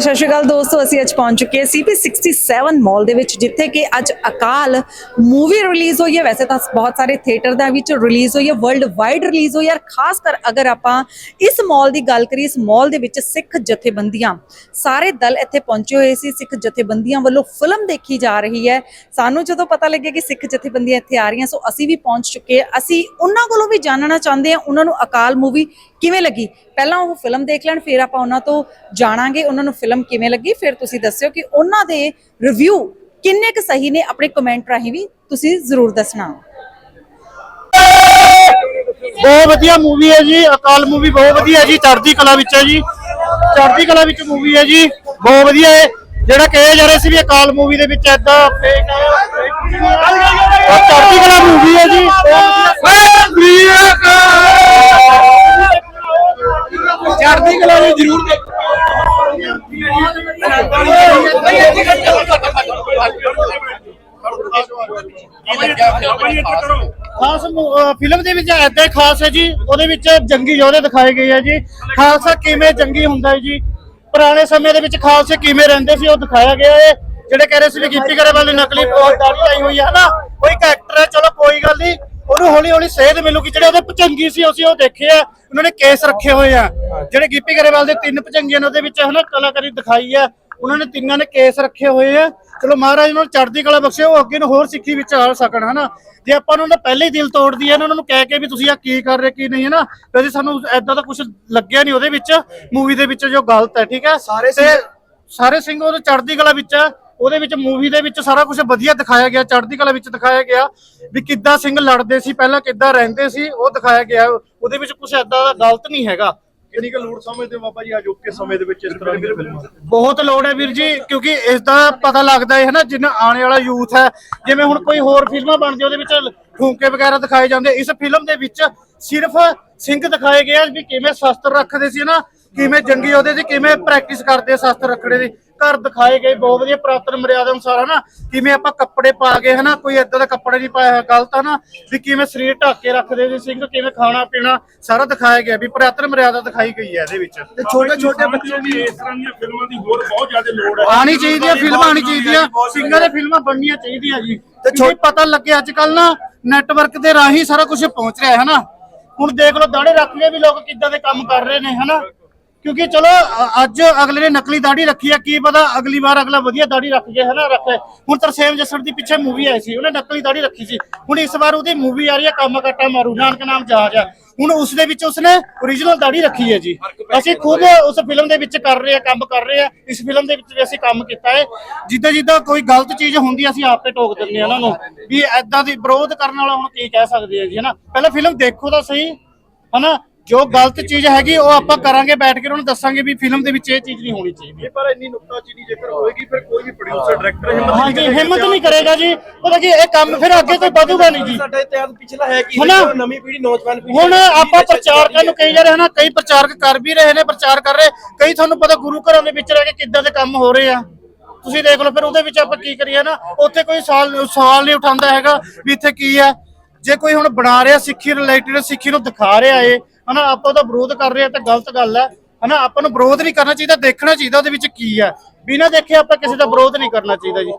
ਸਤਿ ਸ਼੍ਰੀ ਅਕਾਲ ਦੋਸਤੋ, ਅਸੀਂ ਅੱਜ ਪਹੁੰਚ ਚੁੱਕੇ ਹਾਂ ਸੀਪੀ 67 ਮਾਲ ਦੇ ਵਿੱਚ, ਜਿੱਥੇ ਕਿ ਅੱਜ ਅਕਾਲ ਮੂਵੀ ਰਿਲੀਜ਼ ਹੋਈ ਹੈ। ਵੈਸੇ ਤਾਂ ਬਹੁਤ ਸਾਰੇ ਥੀਏਟਰ ਦੇ ਵਿੱਚ ਰਿਲੀਜ਼ ਹੋਈ ਹੈ ਵਰਲਡ ਵਾਈਡ ਰਿਲੀਜ਼ ਹੋਈ ਹੈ। ਖਾਸ ਕਰ ਅਗਰ ਆਪਾਂ ਇਸ ਮਾਲ ਦੀ ਗੱਲ ਕਰੀਏ, ਇਸ ਮਾਲ ਦੇ ਵਿੱਚ ਸਿੱਖ ਜਥੇਬੰਦੀਆਂ, ਸਾਰੇ ਦਲ ਇੱਥੇ ਪਹੁੰਚੇ ਹੋਏ ਸੀ। ਸਿੱਖ ਜਥੇਬੰਦੀਆਂ ਵੱਲੋਂ ਫਿਲਮ ਦੇਖੀ ਜਾ ਰਹੀ ਹੈ। ਸਾਨੂੰ ਜਦੋਂ ਪਤਾ ਲੱਗਿਆ ਕਿ ਸਿੱਖ ਜਥੇਬੰਦੀਆਂ ਇੱਥੇ ਆ ਰਹੀਆਂ, ਸੋ ਅਸੀਂ ਵੀ ਪਹੁੰਚ ਚੁੱਕੇ ਹਾਂ। ਅਸੀਂ ਉਹਨਾਂ ਕੋਲੋਂ ਵੀ ਜਾਣਨਾ ਚਾਹੁੰਦੇ ਹਾਂ, ਉਹਨਾਂ ਨੂੰ ਅਕਾਲ ਮੂਵੀ ਕਿਵੇਂ ਲੱਗੀ? ਪਹਿਲਾਂ ਉਹ ਫਿਲਮ ਦੇਖ ਲੈਣ, ਫਿਰ ਆਪਾਂ ਉਹਨਾਂ ਤੋਂ ਜਾਣਾਂਗੇ, ਉਹਨਾਂ ਨੂੰ ਫਿਲਮ ਕਿਵੇਂ ਲੱਗੀ? ਫਿਰ ਤੁਸੀਂ ਦੱਸਿਓ ਕਿ ਉਹਨਾਂ ਦੇ ਰਿਵਿਊ ਕਿੰਨੇ ਕੁ ਸਹੀ ਨੇ ਆਪਣੇ ਕਮੈਂਟ ਰਾਹੀਂ ਵੀ ਤੁਸੀਂ ਜ਼ਰੂਰ ਦੱਸਣਾ। ਬਹੁਤ ਵਧੀਆ ਮੂਵੀ ਹੈ ਜੀ ਅਕਾਲ ਮੂਵੀ ਬਹੁਤ ਵਧੀਆ ਹੈ ਜੀ ਚੜ੍ਹਦੀ ਕਲਾ ਵਿੱਚ ਹੈ ਜੀ। ਚੜ੍ਹਦੀ ਕਲਾ ਵਿੱਚ ਮੂਵੀ ਹੈ ਜੀ ਬਹੁਤ ਵਧੀਆ ਹੈ। ਜਿਹੜਾ ਕਿਹਾ ਜਾ ਰਿਹਾ ਸੀ ਵੀ ਅਕਾਲ ਮੂਵੀ ਦੇ ਵਿੱਚ ਐਦਾਂ ਫੇਕ ਹੈ ਚੜ੍ਹਦੀ ਕਲਾ ਮੂਵੀ ਹੈ ਜੀ ਚੜ੍ਹਦੀ ਕਲਾ ਨੂੰ ਜ਼ਰੂਰ ਦੇਖੋ। ਖਾਸ ਫਿਲਮ ਦੇ ਵਿੱਚ ਐਦਾਂ ਖਾਸ ਹੈ ਜੀ, ਉਹਦੇ ਵਿੱਚ ਜੰਗੀ ਯੋਧੇ ਦਿਖਾਏ ਗਏ ਆ ਜੀ। ਖਾਲਸਾ ਕਿਵੇਂ ਜੰਗੀ ਹੁੰਦਾ ਹੈ ਜੀ। ਪੁਰਾਣੇ ਸਮੇਂ ਦੇ ਵਿੱਚ ਖਾਲਸੇ ਕਿਵੇਂ ਰਹਿੰਦੇ ਸੀ, ਉਹ ਦਿਖਾਇਆ ਗਿਆ ਹੈ। ਜਿਹੜੇ ਕਹਿ ਰਹੇ ਸੀ ਵੀ ਗਿੱਪੀ ਗਰੇਵਾਲ ਨੇ ਨਕਲੀ ਬਹੁਤ ਦਾੜੀ ਲਾਈ ਹੋਈ ਹੈ ਨਾ ਕੋਈ ਇੱਕ ਹੈ, ਚਲੋ ਕੋਈ ਗੱਲ ਨਹੀਂ। ਉਹਨੂੰ ਹੌਲੀ ਹੌਲੀ ਸੇਧ ਮਿਲੂਗੀ ਜਿਹੜੇ ਉਹਦੇ ਭਚੰਗੀ ਸੀ ਅਸੀਂ ਉਹ ਦੇਖੇ ਆ। ਉਹਨਾਂ ਨੇ ਕੇਸ ਰੱਖੇ ਹੋਏ ਆ। ਜਿਹੜੇ ਗਿੱਪੀ ਗਰੇਵਾਲ ਦੇ ਤਿੰਨ ਭਚੰਗੀਆਂ ਨੇ ਉਹਦੇ ਵਿੱਚ ਹਨਾ ਕਲਾਕਾਰੀ ਦਿਖਾਈ ਆ। ਉਹਨਾਂ ਨੇ ਤਿੰਨਾਂ ਨੇ ਕੇਸ ਰੱਖੇ ਹੋਏ ਆ। ਚਲੋ ਮਹਾਰਾਜ ਉਹਨਾਂ ਨੂੰ ਚੜ੍ਹਦੀ ਕਲਾ ਬਖਸ਼ੇ ਉਹ ਅੱਗੇ ਨੂੰ ਹੋਰ ਸਿੱਖੀ ਵਿੱਚ ਆ ਸਕਣ ਹਨਾ। ਜੇ ਆਪਾਂ ਉਹਨਾਂ ਦਾ ਪਹਿਲੇ ਹੀ ਦਿਲ ਤੋੜ ਦਈਏ ਉਹਨਾਂ ਨੂੰ ਕਹਿ ਕੇ ਵੀ ਤੁਸੀਂ ਆ ਕੀ ਕਰ ਰਹੇ ਕੀ ਨਹੀਂ ਹਨਾ ਵੈਸੇ ਸਾਨੂੰ ਐਦਾਂ ਦਾ ਕੁਝ ਲੱਗਿਆ ਨਹੀਂ ਉਹਦੇ ਵਿੱਚ। ਮੂਵੀ ਦੇ ਵਿੱਚ ਜੋ ਗਲਤ ਹੈ ਠੀਕ ਹੈ। ਸਾਰੇ ਸਾਰੇ ਸਿੰਘ ਉਹਦੇ ਚੜ੍ਹਦੀ ਕਲਾ ਵਿੱਚ ਹੈ ਉਹਦੇ ਵਿੱਚ ਮੂਵੀ ਦੇ ਵਿੱਚ ਸਾਰਾ ਕੁਝ ਵਧੀਆ ਦਿਖਾਇਆ ਗਿਆ ਚੜ੍ਹਦੀ ਕਲਾ ਵਿੱਚ ਦਿਖਾਇਆ ਗਿਆ ਵੀ ਕਿੱਦਾਂ ਸਿੰਘ ਲੜਦੇ ਸੀ ਪਹਿਲਾਂ ਕਿੱਦਾਂ ਰਹਿੰਦੇ ਸੀ ਉਹ ਦਿਖਾਇਆ ਗਿਆ ਉਹਦੇ ਵਿੱਚ ਕੁਝ ਐਦਾਂ ਦਾ ਗਲਤ ਨਹੀਂ ਹੈਗਾ। ਕਿੰਨੀ ਕੁ ਲੋੜ ਸਮਝਦੇ ਬਾਬਾ ਜੀ ਅੱਜ ਓਕੇ ਸਮੇਂ ਦੇ ਵਿੱਚ ਇਸ ਤਰ੍ਹਾਂ ਦੀਆਂ ਫਿਲਮਾਂ? ਬਹੁਤ ਲੋੜ ਹੈ ਵੀਰ ਜੀ ਕਿਉਂਕਿ ਇਸ ਦਾ ਪਤਾ ਲੱਗਦਾ ਹੈ ਨਾ ਜਿੰਨਾ ਆਉਣ ਵਾਲਾ ਯੂਥ ਹੈ ਜਿਵੇਂ ਹੁਣ ਕੋਈ ਹੋਰ ਫਿਲਮਾਂ ਬਣਦੀ ਉਹਦੇ ਵਿੱਚ ਠੂੰਕੇ ਵਗੈਰਾ ਦਿਖਾਏ ਜਾਂਦੇ ਇਸ ਫਿਲਮ ਦੇ ਵਿੱਚ ਸਿਰਫ ਸਿੰਘ ਦਿਖਾਏ ਗਏ ਆ ਵੀ ਕਿਵੇਂ ਸ਼ਸਤਰ ਰੱਖਦੇ ਸੀ ਨਾ ਕਿਵੇਂ ਜੰਗੀ ਉਹਦੇ ਸੀ ਕਿਵੇਂ ਪ੍ਰੈਕਟਿਸ ਕਰਦੇ ਸ਼ਸਤਰ ਰੱਖੜੇ ਦੀ। ਘਰ ਦਿਖਾਏ ਗਏ ਬਹੁਤ ਵਧੀਆ ਪ੍ਰਾਤਨ ਮਰਿਆਦਾ ਅਨੁਸਾਰ ਹਨਾ? ਕਿਵੇਂ ਆਪਾਂ ਕੱਪੜੇ ਪਾ ਕੇ ਹਨਾ? ਕੋਈ ਏਦਾਂ ਦਾ ਕੱਪੜੇ ਨਹੀਂ ਪਾਇਆ ਹੋਇਆ, ਗਲਤ ਹਨਾ ਵੀ ਕਿਵੇਂ ਸਰੀਰ ਢੱਕ ਕੇ ਰੱਖਦੇ ਸੀ ਸਿੰਘ ਕਿਵੇਂ ਖਾਣਾ ਪੀਣਾ ਸਾਰਾ ਦਿਖਾਇਆ ਗਿਆ ਵੀ ਪ੍ਰਾਤਨ ਮਰਿਆਦਾ ਦਿਖਾਈ ਗਈ ਹੈ ਇਹਦੇ ਵਿੱਚ। ਤੇ ਛੋਟੇ ਛੋਟੇ ਬੱਚੇ ਵੀ ਇਸ ਤਰ੍ਹਾਂ ਦੀਆਂ ਫਿਲਮਾਂ ਦੀ ਹੋਰ ਬਹੁਤ ਜ਼ਿਆਦਾ ਲੋੜ ਹੈ। ਆਣੀ ਚਾਹੀਦੀ ਆ ਫਿਲਮਾਂ ਆਣੀ ਚਾਹੀਦੀਆਂ ਸਿੰਘਾਂ ਦੇ ਫਿਲਮਾਂ ਬਣਨੀਆਂ ਚਾਹੀਦੀਆਂ ਜੀ। ਤੇ ਛੋਟੀ ਪਤਾ ਲੱਗੇ ਅੱਜ ਕੱਲ ਨਾ ਨੈਟਵਰਕ ਦੇ ਰਾਹੀਂ ਸਾਰਾ ਕੁਝ ਪਹੁੰਚ ਰਿਹਾ ਹੈ ਨਾ ਹੁਣ ਦੇਖ ਲਓ ਦਾੜੇ ਰੱਖ ਕੇ ਵੀ ਲੋਕ ਕਿੱਦਾਂ ਦੇ ਕੰਮ ਕਰ ਰਹੇ ਨੇ ਹਨਾ? ਕਿਉਂਕਿ ਚਲੋ ਅੱਜ ਅਗਲੇ ਨੇ ਨਕਲੀ ਦਾੜੀ ਰੱਖੀ ਆ ਕੀ ਪਤਾ ਅਗਲੀ ਵਾਰ ਅਗਲਾ ਵਧੀਆ ਦਾੜੀ ਰੱਖ ਗਿਆ ਹਨਾ ਰੱਖੇ। ਹੁਣ ਤਰਸੇਮ ਜੱਸੜ ਦੀ ਪਿੱਛੇ ਮੂਵੀ ਆਈ ਸੀ ਉਹਨੇ ਨਕਲੀ ਦਾੜੀ ਰੱਖੀ ਸੀ। ਹੁਣ ਇਸ ਵਾਰ ਉਹਦੀ ਮੂਵੀ ਆ ਰਹੀ ਹੈ ਕੰਮ ਕੱਟਾ ਮਾਰੂ ਨਾਨਕ ਨਾਮ ਜਹਾਜ਼ ਆ। ਹੁਣ ਉਸ ਦੇ ਵਿੱਚ ਉਸਨੇ ਓਰੀਜਨਲ ਦਾੜੀ ਰੱਖੀ ਹੈ ਜੀ। ਅਸੀਂ ਖੁਦ ਉਸ ਫਿਲਮ ਦੇ ਵਿੱਚ ਕਰ ਰਹੇ ਆ ਕੰਮ ਕਰ ਰਹੇ ਆ ਇਸ ਫਿਲਮ ਦੇ ਵਿੱਚ ਵੀ ਅਸੀਂ ਕੰਮ ਕੀਤਾ ਹੈ। ਜਿੱਦਾਂ ਜਿੱਦਾਂ ਕੋਈ ਗਲਤ ਚੀਜ਼ ਹੁੰਦੀ ਅਸੀਂ ਆਪੇ ਟੋਕ ਦਿੰਦੇ ਆ ਉਹਨਾਂ ਨੂੰ ਵੀ ਐਦਾਂ ਦੀ ਵਿਰੋਧ ਕਰਨ ਵਾਲਾ ਹੁਣ ਕੀ ਕਹਿ ਸਕਦੇ ਆ ਜੀ ਹਨਾ। ਪਹਿਲਾਂ ਫਿਲਮ ਦੇਖੋ ਤਾਂ ਸਹੀ ਹਨਾ। ਜੋ ਗਲਤ ਚੀਜ਼ ਹੈਗੀ ਉਹ ਆਪਾਂ ਕਰਾਂਗੇ ਬੈਠ ਕੇ ਉਹਨਾਂ ਨੂੰ ਦੱਸਾਂਗੇ ਵੀ ਫਿਲਮ ਦੇ ਵਿੱਚ ਇਹ ਚੀਜ਼ ਨਹੀਂ ਹੋਣੀ ਚਾਹੀਦੀ। ਇਹ ਪਰ ਇੰਨੀ ਨੁਕਤਾਚੀਨੀ ਜੇਕਰ ਹੋਏਗੀ ਫਿਰ ਕੋਈ ਵੀ ਪ੍ਰੋਡਿਊਸਰ ਡਾਇਰੈਕਟਰ ਹਿੰਮਤ ਨਹੀਂ ਹਾਂਜੀ ਹਿੰਮਤ ਨਹੀਂ ਕਰੇਗਾ ਜੀ। ਪਤਾ ਕੀ ਇਹ ਕੰਮ ਫਿਰ ਅੱਗੇ ਕੋਈ ਵਧੂਗਾ ਨਹੀਂ ਜੀ। ਸਾਡਾ ਇਤਿਹਾਸ ਪਿਛਲਾ ਹੈ ਕਿ? ਨਵੀਂ ਪੀੜ੍ਹੀ ਨੌਜਵਾਨ ਪੀੜ੍ਹੀ ਹੁਣ ਆਪਾਂ ਪ੍ਰਚਾਰਕਾਂ ਨੂੰ ਕਹੀ ਜਾ ਰਹੇ ਹਨਾ ਕਈ ਪ੍ਰਚਾਰਕ ਕਰ ਵੀ ਰਹੇ ਨੇ ਪ੍ਰਚਾਰ ਕਰ ਰਹੇ। ਕਈ ਤੁਹਾਨੂੰ ਪਤਾ ਗੁਰੂ ਘਰਾਂ ਦੇ ਵਿੱਚ ਰਹਿ ਕੇ ਕਿੱਦਾਂ ਦੇ ਕੰਮ ਹੋ ਰਹੇ ਆ। ਤੁਸੀਂ ਦੇਖ ਲਓ ਫਿਰ ਉਹਦੇ ਵਿੱਚ ਆਪਾਂ ਕੀ ਕਰੀਏ ਨਾ ਉੱਥੇ ਕੋਈ ਸਵਾਲ ਸਵਾਲ ਨਹੀਂ ਉਠਾਉਂਦਾ ਹੈਗਾ ਵੀ ਇੱਥੇ ਕੀ ਹੈ ਜੇ ਕੋਈ ਹੁਣ ਬਣਾ ਰਿਹਾ ਸਿੱਖੀ ਰਿਲੇਟਡ ਸਿੱਖੀ ਨੂੰ ਦਿਖਾ ਰਿਹਾ ਏ ਹਨਾ ਆਪਾਂ ਉਹਦਾ ਵਿਰੋਧ ਕਰ ਰਹੇ ਆ ਤਾਂ ਗਲਤ ਗੱਲ ਹੈ। ਹਨਾ ਆਪਾਂ ਨੂੰ ਵਿਰੋਧ ਨਹੀਂ ਕਰਨਾ ਚਾਹੀਦਾ ਦੇਖਣਾ ਚਾਹੀਦਾ ਉਹਦੇ ਵਿੱਚ ਕੀ ਹੈ। ਬਿਨਾਂ ਦੇਖੇ ਆਪਾਂ ਕਿਸੇ ਦਾ ਵਿਰੋਧ ਨਹੀਂ ਕਰਨਾ ਚਾਹੀਦਾ ਜੀ।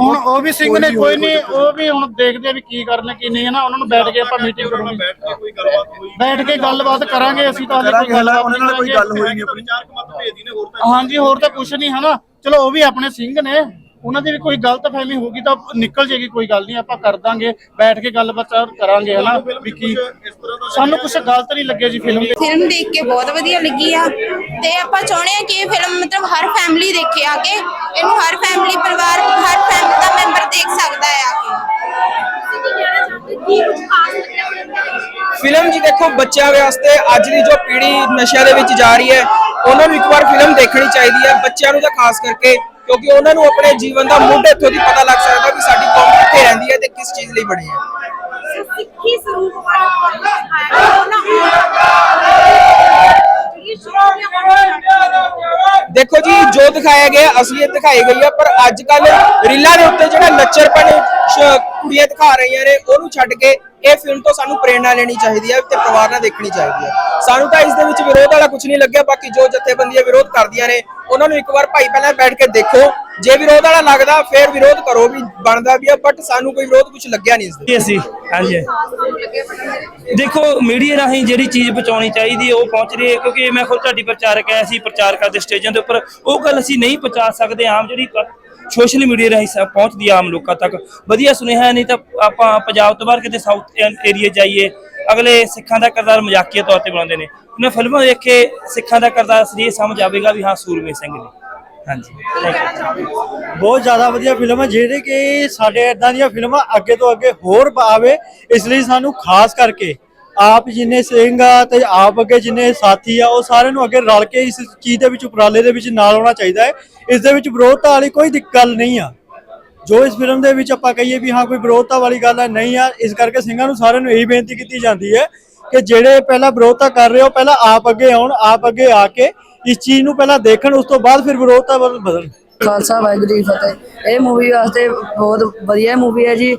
ਹੁਣ ਉਹ ਵੀ ਸਿੰਘ ਨੇ ਕੋਈ ਨਹੀਂ ਉਹ ਵੀ ਹੁਣ ਦੇਖਦੇ ਆ ਵੀ ਕੀ ਕਰਨਾ ਕੀ ਨਹੀਂ ਹੈ ਨਾ ਉਹਨਾਂ ਨੂੰ ਬੈਠ ਕੇ ਆਪਾਂ ਮੀਟਿੰਗ ਕਰਾਂਗੇ ਬੈਠ ਕੇ ਗੱਲਬਾਤ ਹੋਈ ਬੈਠ ਕੇ ਗੱਲਬਾਤ ਕਰਾਂਗੇ ਅਸੀਂ ਤਾਂ ਹਾਲੇ ਕੋਈ ਗੱਲਬਾਤ ਉਹਨਾਂ ਨਾਲ ਕੋਈ ਨਹੀਂ ਗੱਲ। ਹੋਈ ਨਹੀਂ ਆਪਣੀ। ਚਾਰ ਮਤ ਭੇਜਦੀ ਨੇ ਹੋਰ ਤਾਂ ਹਾਂਜੀ ਹੋਰ ਤਾਂ ਕੁਝ ਨਹੀਂ ਹਨਾ। ਚਲੋ ਉਹ ਵੀ ਆਪਣੇ ਸਿੰਘ ਨੇ। ਉਹਨਾਂ ਦੀ ਵੀ ਕੋਈ ਗਲਤ ਫਹਿਮੀ ਹੋਊਗੀ ਤਾਂ ਨਿਕਲ ਜੇਗੀ ਕੋਈ ਗੱਲ ਨਹੀਂ ਆਪਾਂ ਕਰ ਦਾਂਗੇ ਬੈਠ ਕੇ ਗੱਲਬਾਤ ਕਰਾਂਗੇ ਹਨਾ ਵੀ ਕੀ। ਸਾਨੂੰ ਕੁਝ ਗਲਤ ਨਹੀਂ ਲੱਗਿਆ ਜੀ ਫਿਲਮ ਦੇ ਫਿਲਮ ਦੇਖ ਕੇ ਬਹੁਤ ਵਧੀਆ ਲੱਗੀ ਆ। ਤੇ ਆਪਾਂ ਚਾਹੁੰਦੇ ਆ ਕਿ ਇਹ ਫਿਲਮ ਮਤਲਬ ਹਰ ਫੈਮਿਲੀ ਦੇਖੇ ਆ ਕੇ ਇਹਨੂੰ ਹਰ ਫੈਮਿਲੀ ਪਰਿਵਾਰ ਹਰ ਫੈਮਿਲੀ ਦਾ ਮੈਂਬਰ ਦੇਖ ਸਕਦਾ ਹੈ ਆ ਫਿਲਮ ਜੀ ਦੇਖੋ ਬੱਚਿਆਂ ਵਾਸਤੇ ਅੱਜ ਦੀ ਜੋ ਪੀੜ੍ਹੀ ਨਸ਼ਿਆਂ ਦੇ ਵਿੱਚ ਜਾ ਰਹੀ ਹੈ ਉਹਨਾਂ ਨੂੰ ਇੱਕ ਵਾਰ ਫਿਲਮ ਦੇਖਣੀ ਚਾਹੀਦੀ ਹੈ। ਬੱਚਿਆਂ ਨੂੰ ਤਾਂ ਖਾਸ ਕਰਕੇ ਕਿਉਂਕਿ ਉਹਨਾਂ ਨੂੰ ਆਪਣੇ ਜੀਵਨ ਦਾ ਮੁੱਢ ਇੱਥੋਂ ਦੀ ਪਤਾ ਲੱਗ ਸਕਦਾ ਕਿ ਸਾਡੀ ਕੌਮ ਕਿੱਥੇ ਰਹਿੰਦੀ ਹੈ ਤੇ ਕਿਸ ਚੀਜ਼ ਲਈ ਬਣੀ ਹੈ। ਸਿੱਖੀ ਸਰੂਪ ਵਾਲਾ ਦੇਖੋ ਜੀ ਜੋ ਦਿਖਾਇਆ ਗਿਆ ਅਸਲੀਅਤ ਦਿਖਾਈ ਗਈ ਹੈ ਪਰ ਅੱਜ ਕੱਲ ਰੀਲਾਂ ਦੇ ਉੱਤੇ ਜਿਹੜਾ ਲੱਚਰਪਣ ਕੁੜੀਆਂ ਦਿਖਾ ਰਹੀਆਂ ਨੇ ਉਹਨੂੰ ਛੱਡ ਕੇ ਇਹ ਫਿਲਮ ਤੋਂ ਸਾਨੂੰ ਪ੍ਰੇਰਣਾ ਲੈਣੀ ਚਾਹੀਦੀ ਹੈ ਤੇ ਪਰਿਵਾਰ ਨਾਲ ਦੇਖਣੀ ਚਾਹੀਦੀ ਹੈ। ਸਾਨੂੰ ਤਾਂ ਇਸ ਦੇ ਵਿੱਚ ਵਿਰੋਧ ਵਾਲਾ ਕੁਝ ਨਹੀਂ ਲੱਗਿਆ, ਬਾਕੀ ਜੋ ਜਥੇਬੰਦੀਆਂ ਵਿਰੋਧ ਕਰਦੀਆਂ ਨੇ, ਉਹਨਾਂ ਨੂੰ ਇੱਕ ਵਾਰ ਭਾਈ ਪਹਿਲਾਂ ਬੈਠ ਕੇ ਦੇਖੋ। ਜੇ ਵਿਰੋਧ ਵਾਲਾ ਲੱਗਦਾ, ਫਿਰ ਵਿਰੋਧ ਕਰੋ ਵੀ ਬਣਦਾ ਵੀ ਆ ਬਟ ਸਾਨੂੰ ਕੋਈ ਵਿਰੋਧ ਕੁਝ ਲੱਗਿਆ ਨਹੀਂ ਇਸ ਦੇ ਅਸੀਂ, ਹਾਂਜੀ। ਦੇਖੋ ਮੀਡੀਆ ਰਾਹੀਂ ਜਿਹੜੀ ਚੀਜ਼ ਪਹੁੰਚਾਉਣੀ ਚਾਹੀਦੀ ਹੈ, ਉਹ ਪਹੁੰਚ ਰਹੀ ਹੈ, ਕਿਉਂਕਿ ਮੈਂ ਖੁਦ ਤੁਹਾਡੀ ਪ੍ਰਚਾਰਕ ਐ ਅਸੀਂ ਪ੍ਰਚਾਰ ਕਰਦੇ ਸਟੇਜਾਂ ਦੇ ਉੱਪਰ। ਉਹ ਗੱਲ ਅਸੀਂ ਨਹੀਂ ਪਹੁੰਚਾ ਸਕਦੇ, ਆਮ ਜਿਹੜੀ ਸੋਸ਼ਲ ਮੀਡੀਆ ਰਾਹੀਂ ਸ- ਪਹੁੰਚਦੀ ਆ ਆਮ ਲੋਕਾਂ ਤੱਕ। ਵਧੀਆ ਸੁਨੇਹਾ ਨਹੀਂ ਤਾਂ ਆਪਾਂ ਪੰਜਾਬ ਤੋਂ ਬਾਹਰ ਕਿਤੇ ਸਾਊਥ ਏਰੀਆ ਜਾਈਏ, ਅਗਲੇ ਸਿੱਖਾਂ ਦਾ ਕਿਰਦਾਰ ਮਜ਼ਾਕੀਆ ਤੌਰ ਤੇ ਬਣਾਉਂਦੇ ਨੇ। ਉਹਨਾਂ ਫਿਲਮਾਂ ਦੇਖ ਕੇ ਸਿੱਖਾਂ ਦਾ ਕਿਰਦਾਰ ਅਸਲੀ ਸਮਝ ਆਵੇਗਾ ਵੀ ਹਾਂ ਸੂਰਮੇ ਸਿੰਘ ਨੇ। ਹਾਂਜੀ। ਥੈਂਕ ਯੂ ਬਹੁਤ ਜ਼ਿਆਦਾ ਵਧੀਆ ਫਿਲਮ ਹੈ, ਜਿਹੜੇ ਕਿ ਸਾਡੇ ਇਦਾਂ ਦੀਆਂ ਫਿਲਮਾਂ ਅੱਗੇ ਤੋਂ ਅੱਗੇ ਹੋਰ ਆਵੇ, ਇਸ ਲਈ ਸਾਨੂੰ ਖਾਸ ਕਰਕੇ ਆਪ ਜਿੰਨੇ ਸਿੰਘ ਆ ਤੇ ਆਪ ਅੱਗੇ ਜਿੰਨੇ ਸਾਥੀ ਆ, ਉਹ ਸਾਰਿਆਂ ਨੂੰ ਅੱਗੇ ਰਲ ਕੇ ਇਸ ਚੀਜ਼ ਦੇ ਵਿੱਚ, ਉਪਰਾਲੇ ਦੇ ਵਿੱਚ ਨਾਲ ਆਉਣਾ ਚਾਹੀਦਾ ਹੈ। ਇਸ ਦੇ ਵਿੱਚ ਵਿਰੋਧਤਾ ਵਾਲੀ ਕੋਈ ਗੱਲ ਨਹੀਂ ਆ। ਜੋ ਇਸ ਫਿਲਮ ਦੇ ਵਿੱਚ ਆਪਾਂ ਕਹੀਏ ਵੀ ਹਾਂ, ਕੋਈ ਵਿਰੋਧਤਾ ਵਾਲੀ ਗੱਲ ਹੈ ਨਹੀਂ ਆ, ਇਸ ਕਰਕੇ ਸਿੰਘਾਂ ਨੂੰ ਸਾਰਿਆਂ ਨੂੰ ਇਹੀ ਬੇਨਤੀ ਕੀਤੀ ਜਾਂਦੀ ਹੈ ਕਿ ਜਿਹੜੇ ਪਹਿਲਾਂ ਵਿਰੋਧਤਾ ਕਰ ਰਹੇ ਹੋ, ਪਹਿਲਾਂ ਆਪ ਅੱਗੇ ਆਉਣ, ਆਪ ਅੱਗੇ ਆ ਕੇ ਇਸ ਚੀਜ਼ ਨੂੰ ਪਹਿਲਾਂ ਦੇਖਣ, ਉਸ ਤੋਂ ਬਾਅਦ ਫਿਰ ਵਿਰੋਧਤਾ ਵੱਲ ਬਦਲਣ ਖਾਲਸਾ ਵਾਹਿਗੁਰੂ ਜੀ ਫਤਿਹ। ਇਹ ਮੂਵੀ ਵਾਸਤੇ ਬਹੁਤ ਵਧੀਆ ਮੂਵੀ ਹੈ ਜੀ,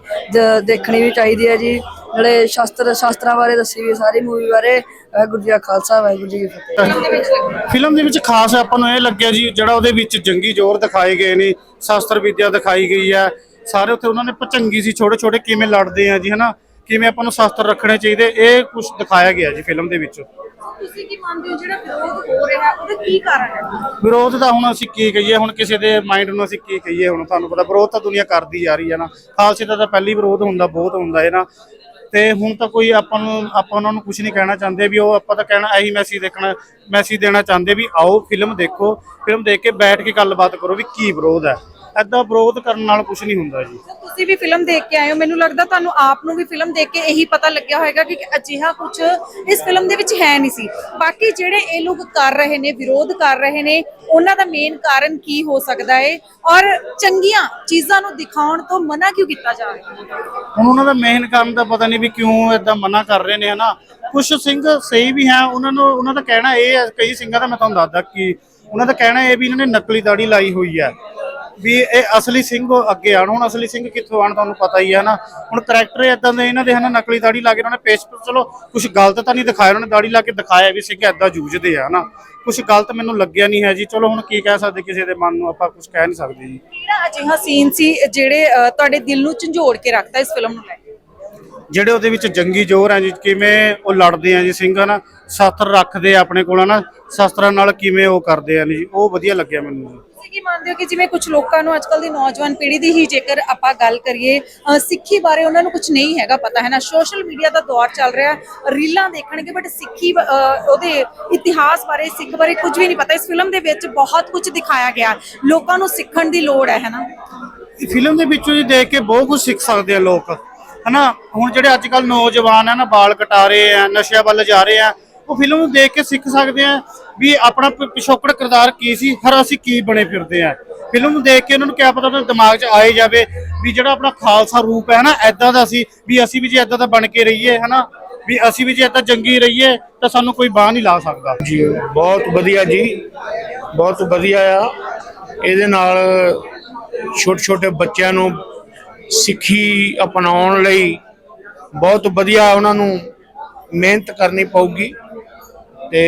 ਦੇਖਣੀ ਵੀ ਚਾਹੀਦੀ ਹੈ ਜੀ। ਜਿਹੜੇ ਸ਼ਾਸਤਰ ਸ਼ਾਸਤਰਾਂ ਬਾਰੇ ਦੱਸੀ ਵੀ ਸਾਰੀ ਮੂਵੀ ਬਾਰੇ ਵਾਹਿਗੁਰੂ ਜੀ ਕਾ ਖਾਲਸਾ ਵਾਹਿਗੁਰੂ ਜੀ ਕੀ ਫਤਿਹ। ਫਿਲਮ ਦੇ ਵਿੱਚ ਖਾਸ ਆਪਾਂ ਨੂੰ ਇਹ ਲੱਗਿਆ ਜੀ ਜਿਹੜਾ ਉਹਦੇ ਵਿੱਚ ਜੰਗੀ ਜ਼ੋਰ ਦਿਖਾਏ ਗਏ ਨੇ ਸ਼ਾਸਤਰ ਵਿਦਿਆ ਦਿਖਾਈ ਗਈ ਹੈ। ਸਾਰੇ ਉੱਥੇ ਉਹਨਾਂ ਨੇ ਭਚੰਗੀ ਸੀ ਛੋਟੇ ਛੋਟੇ ਕਿਵੇਂ ਲੜਦੇ ਆ ਜੀ ਹਨਾ? ਕਿਵੇਂ ਆਪਾਂ ਨੂੰ ਸ਼ਾਸਤਰ ਰੱਖਣੇ ਚਾਹੀਦੇ ਇਹ ਕੁਝ ਦਿਖਾਇਆ ਗਿਆ ਜੀ ਫਿਲਮ ਦੇ ਵਿੱਚ। ਤੁਸੀਂ ਕੀ ਮੰਨਦੇ ਹੋ ਜਿਹੜਾ ਵਿਰੋਧ ਹੋ ਰਿਹਾ ਉਹਦਾ ਕੀ ਕਾਰਨ ਹੈ? ਵਿਰੋਧ ਦਾ ਹੁਣ ਅਸੀਂ ਕੀ ਕਹੀਏ ਹੁਣ ਕਿਸੇ ਦੇ ਮਾਈਂਡ ਨੂੰ ਅਸੀਂ ਕੀ ਕਹੀਏ ਹੁਣ ਤੁਹਾਨੂੰ ਪਤਾ ਵਿਰੋਧ ਤਾਂ ਦੁਨੀਆ ਕਰਦੀ ਜਾ ਰਹੀ ਹੈ ਨਾ। ਖਾਲਸੇ ਦਾ ਤਾਂ ਪਹਿਲੀ ਵਿਰੋਧ ਹੁੰਦਾ ਬਹੁਤ ਹੁੰਦਾ ਹੈ ਨਾ। ਤੇ ਹੁਣ ਤਾਂ ਕੋਈ ਆਪਾਂ ਨੂੰ, ਆਪਾਂ ਉਹਨਾਂ ਨੂੰ ਕੁਝ ਨਹੀਂ ਕਹਿਣਾ ਚਾਹੁੰਦੇ ਵੀ ਉਹ ਆਪਾਂ ਤਾਂ ਕਹਿਣਾ ਇਹੀ ਮੈਸੇਜ ਦੇਖਣਾ ਮੈਸੇਜ ਦੇਣਾ ਚਾਹੁੰਦੇ ਵੀ ਆਓ ਫਿਲਮ ਦੇਖੋ ਫਿਲਮ ਦੇਖ ਕੇ ਬੈਠ ਕੇ ਗੱਲਬਾਤ ਕਰੋ ਵੀ ਕੀ ਵਿਰੋਧ ਹੈ। ਐਦਾਂ ਵਿਰੋਧ ਕਰਨ ਨਾਲ ਕੁਝ ਨਹੀਂ ਹੁੰਦਾ ਜੀ। ਤੁਸੀਂ ਵੀ ਫਿਲਮ ਦੇਖ ਕੇ ਆਏ ਹੋ ਮੈਨੂੰ ਲੱਗਦਾ ਤੁਹਾਨੂੰ ਆਪ ਨੂੰ ਵੀ ਫਿਲਮ ਦੇਖ ਕੇ ਇਹੀ ਪਤਾ ਲੱਗਿਆ ਹੋਵੇਗਾ ਕਿ ਅਜਿਹਾ ਕੁਝ ਇਸ ਫਿਲਮ ਦੇ ਵਿੱਚ ਹੈ ਨਹੀਂ ਸੀ। ਬਾਕੀ ਜਿਹੜੇ ਇਹ ਲੋਕ ਕਰ ਰਹੇ ਨੇ ਵਿਰੋਧ ਕਰ ਰਹੇ ਨੇ ਉਹਨਾਂ ਦਾ ਮੇਨ ਕਾਰਨ ਕੀ ਹੋ ਸਕਦਾ ਹੈ ਔਰ ਚੰਗੀਆਂ ਚੀਜ਼ਾਂ ਨੂੰ ਦਿਖਾਉਣ ਤੋਂ ਮਨਾ ਕਿਉਂ ਕੀਤਾ ਜਾ ਰਿਹਾ? ਹੈ ਹੁਣ ਉਹਨਾਂ ਦਾ ਮੇਨ ਕਾਰਨ ਤਾਂ ਪਤਾ ਨਹੀਂ ਵੀ ਕਿਉਂ ਏਦਾਂ ਮਨਾ ਕਰ ਰਹੇ ਨੇ ਹਨਾ? ਕੁਝ ਸਿੰਘ ਸਹੀ ਵੀ ਹੈ ਉਹਨਾਂ ਨੂੰ ਉਹਨਾਂ ਦਾ ਕਹਿਣਾ ਇਹ ਹੈ ਕਈ ਸਿੰਘਾਂ ਦਾ ਮੈਂ ਤੁਹਾਨੂੰ ਦੱਸਦਾ ਕਿ ਉਹਨਾਂ ਦਾ ਕਹਿਣਾ ਇਹ ਵੀ ਇਹਨਾਂ ਨੇ ਨਕਲੀ ਦਾੜੀ ਲਾਈ ਹੋਈ ਹੈ। ਵੀ ਇਹ ਅਸਲੀ ਸਿੰਘ ਅੱਗੇ ਆਣ ਹੁਣ ਅਸਲੀ ਸਿੰਘ ਕਿੱਥੋਂ ਆਣ ਤੁਹਾਨੂੰ ਪਤਾ ਹੀ ਹੈ ਨਾ ਹੁਣ ਕਰੈਕਟਰ ਇਦਾਂ ਦੇ ਇਹਨਾਂ ਦੇ ਹਨ, ਨਕਲੀ ਦਾੜੀ ਲਾ ਕੇ ਉਹਨਾਂ ਨੇ ਪੇਸ਼ ਚਲੋ ਕੁਝ ਗਲਤ ਤਾਂ ਨਹੀਂ ਦਿਖਾਇਆ, ਉਹਨਾਂ ਨੇ ਦਾੜੀ ਲਾ ਕੇ ਦਿਖਾਇਆ ਵੀ ਸਿੰਘ ਏਦਾਂ ਜੂਝਦੇ ਆ ਨਾ ਕੁਝ ਗਲਤ ਮੈਨੂੰ ਲੱਗਿਆ ਨਹੀਂ ਹੈ ਜੀ। ਚਲੋ, ਹੁਣ ਕੀ ਕਹਿ ਸਕਦੇ ਕਿਸੇ ਦੇ ਮਨ ਨੂੰ, ਆਪਾਂ ਕੁਝ ਕਹਿ ਨਹੀਂ ਸਕਦੇ ਜੀ। ਕਿਹੜਾ ਅਜਿਹਾ ਸੀਨ ਸੀ, ਜਿਹੜੇ ਤੁਹਾਡੇ ਦਿਲ ਨੂੰ ਝੰਜੋੜ ਕੇ ਰੱਖਦਾ ਇਸ ਫਿਲਮ ਨੂੰ ਲੈ ਕੇ। ਜਿਹੜੇ ਉਹਦੇ ਵਿੱਚ ਜੰਗੀ ਜ਼ੋਰ ਹੈ ਜੀ ਕਿਵੇਂ ਉਹ ਲੜਦੇ ਆ ਜੀ ਸਿੰਘ ਨਾ ਸ਼ਸਤਰ ਰੱਖਦੇ ਆ ਆਪਣੇ ਕੋਲ ਨਾ ਸ਼ਸਤਰਾਂ ਨਾਲ ਕਿਵੇਂ ਉਹ ਕਰਦੇ ਆ ਜੀ? ਉਹ ਵਧੀਆ ਲੱਗਿਆ ਮੈਨੂੰ ਤੁਸੀਂ ਕੀ ਮੰਨਦੇ ਹੋ ਕਿ ਜਿਵੇਂ ਕੁਝ ਲੋਕਾਂ ਨੂੰ ਅੱਜਕੱਲ ਦੀ ਨੌਜਵਾਨ ਪੀੜ੍ਹੀ ਦੀ ਹੀ ਜੇਕਰ ਆਪਾਂ ਗੱਲ ਕਰੀਏ ਸਿੱਖੀ ਬਾਰੇ ਉਹਨਾਂ ਨੂੰ ਕੁਝ ਨਹੀਂ ਹੈਗਾ ਪਤਾ ਹੈ ਨਾ? ਸੋਸ਼ਲ ਮੀਡੀਆ ਦਾ ਦੌਰ ਚੱਲ ਰਿਹਾ ਰੀਲਾਂ ਦੇਖਣਗੇ ਬਟ ਸਿੱਖੀ ਉਹਦੇ ਇਤਿਹਾਸ ਬਾਰੇ ਸਿੱਖ ਬਾਰੇ ਕੁਝ ਵੀ ਨਹੀਂ ਪਤਾ। ਇਸ ਫਿਲਮ ਦੇ ਵਿੱਚ ਬਹੁਤ ਕੁਝ ਦਿਖਾਇਆ ਗਿਆ। ਲੋਕਾਂ ਨੂੰ ਸਿੱਖਣ ਦੀ ਲੋੜ ਹੈ ਹੈ ਨਾ? ਫਿਲਮ ਦੇ ਵਿੱਚੋਂ ਜੀ ਦੇਖ ਕੇ ਬਹੁਤ ਕੁਝ ਸਿੱਖ ਸਕਦੇ ਆ ਲੋਕ। ਹਨਾ? ਹੁਣ ਜਿਹੜੇ ਅੱਜ ਕੱਲ ਨੌਜਵਾਨ ਆ ਨਾ, ਬਾਲ ਕਟਾ ਰਹੇ ਆ, ਨਸ਼ਿਆਂ ਵੱਲ ਜਾ ਰਹੇ ਆ, ਉਹ ਫਿਲਮ ਨੂੰ ਦੇਖ ਕੇ ਸਿੱਖ ਸਕਦੇ ਆ ਵੀ ਆਪਣਾ ਪਿਛੋਕੜ ਕਿਰਦਾਰ ਕੀ ਸੀ, ਹਰ ਅਸੀਂ ਕੀ ਬਣੇ ਫਿਰਦੇ ਆ। ਫਿਲਮ ਨੂੰ ਦੇਖ ਕੇ ਉਹਨਾਂ ਨੂੰ ਕਿਆ ਪਤਾ ਉਹਨਾਂ ਦਿਮਾਗ 'ਚ ਆਏ ਜਾਵੇ ਵੀ ਜਿਹੜਾ ਆਪਣਾ ਖਾਲਸਾ ਰੂਪ ਹੈ ਨਾ ਐਦਾਂ ਦਾ ਸੀ ਵੀ ਅਸੀਂ ਵੀ ਜੇ ਐਦਾਂ ਦਾ ਬਣ ਕੇ ਰਹੀਏ ਹਨਾ, ਵੀ ਅਸੀਂ ਵੀ ਜੇ ਐਦਾਂ ਜੰਗੀ ਰਹੀਏ ਤਾਂ ਸਾਨੂੰ ਕੋਈ ਬਾਹ ਨਹੀਂ ਲਾ ਸਕਦਾ। ਜੀ, ਬਹੁਤ ਵਧੀਆ ਜੀ, ਬਹੁਤ ਵਧੀਆ ਆ। ਇਹਦੇ ਨਾਲ ਛੋਟੇ ਛੋਟੇ ਬੱਚਿਆਂ ਨੂੰ ਸਿੱਖੀ ਅਪਣਾਉਣ ਲਈ ਬਹੁਤ ਵਧੀਆ ਉਹਨਾਂ ਨੂੰ ਮਿਹਨਤ ਕਰਨੀ ਪਊਗੀ ਤੇ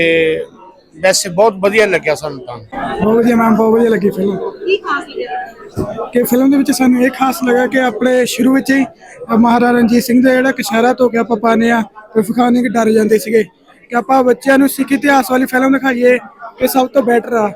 ਵੈਸੇ ਬਹੁਤ ਵਧੀਆ ਲੱਗਿਆ ਸਾਨੂੰ ਤਾਂ। ਬਹੁਤ ਵਧੀਆ ਮੈਮ ਬਹੁਤ ਵਧੀਆ ਲੱਗੀ ਫਿਲਮ ਕੀ ਖਾਸ ਲੱਗਿਆ ਕਿ ਫਿਲਮ ਦੇ ਵਿੱਚ ਸਾਨੂੰ ਇਹ ਖਾਸ ਲੱਗਾ ਕਿ ਆਪਣੇ ਸ਼ੁਰੂ ਵਿੱਚ ਹੀ ਮਹਾਰਾਜਾ ਰਣਜੀਤ ਸਿੰਘ ਦਾ ਜਿਹੜਾ ਕਸ਼ਹਿਰਾ ਤੋਂ ਕੇ ਆਪਾਂ ਪਾਉਂਦੇ ਆ ਤੇ ਫਖਾਨੇ ਕਿ ਡਰ ਜਾਂਦੇ ਸੀਗੇ ਕਿ ਆਪਾਂ ਬੱਚਿਆਂ ਨੂੰ ਸਿੱਖ ਇਤਿਹਾਸ ਵਾਲੀ ਫਿਲਮ ਦਿਖਾਈਏ ਇਹ ਸਭ ਤੋਂ ਬੈਟਰ ਆ।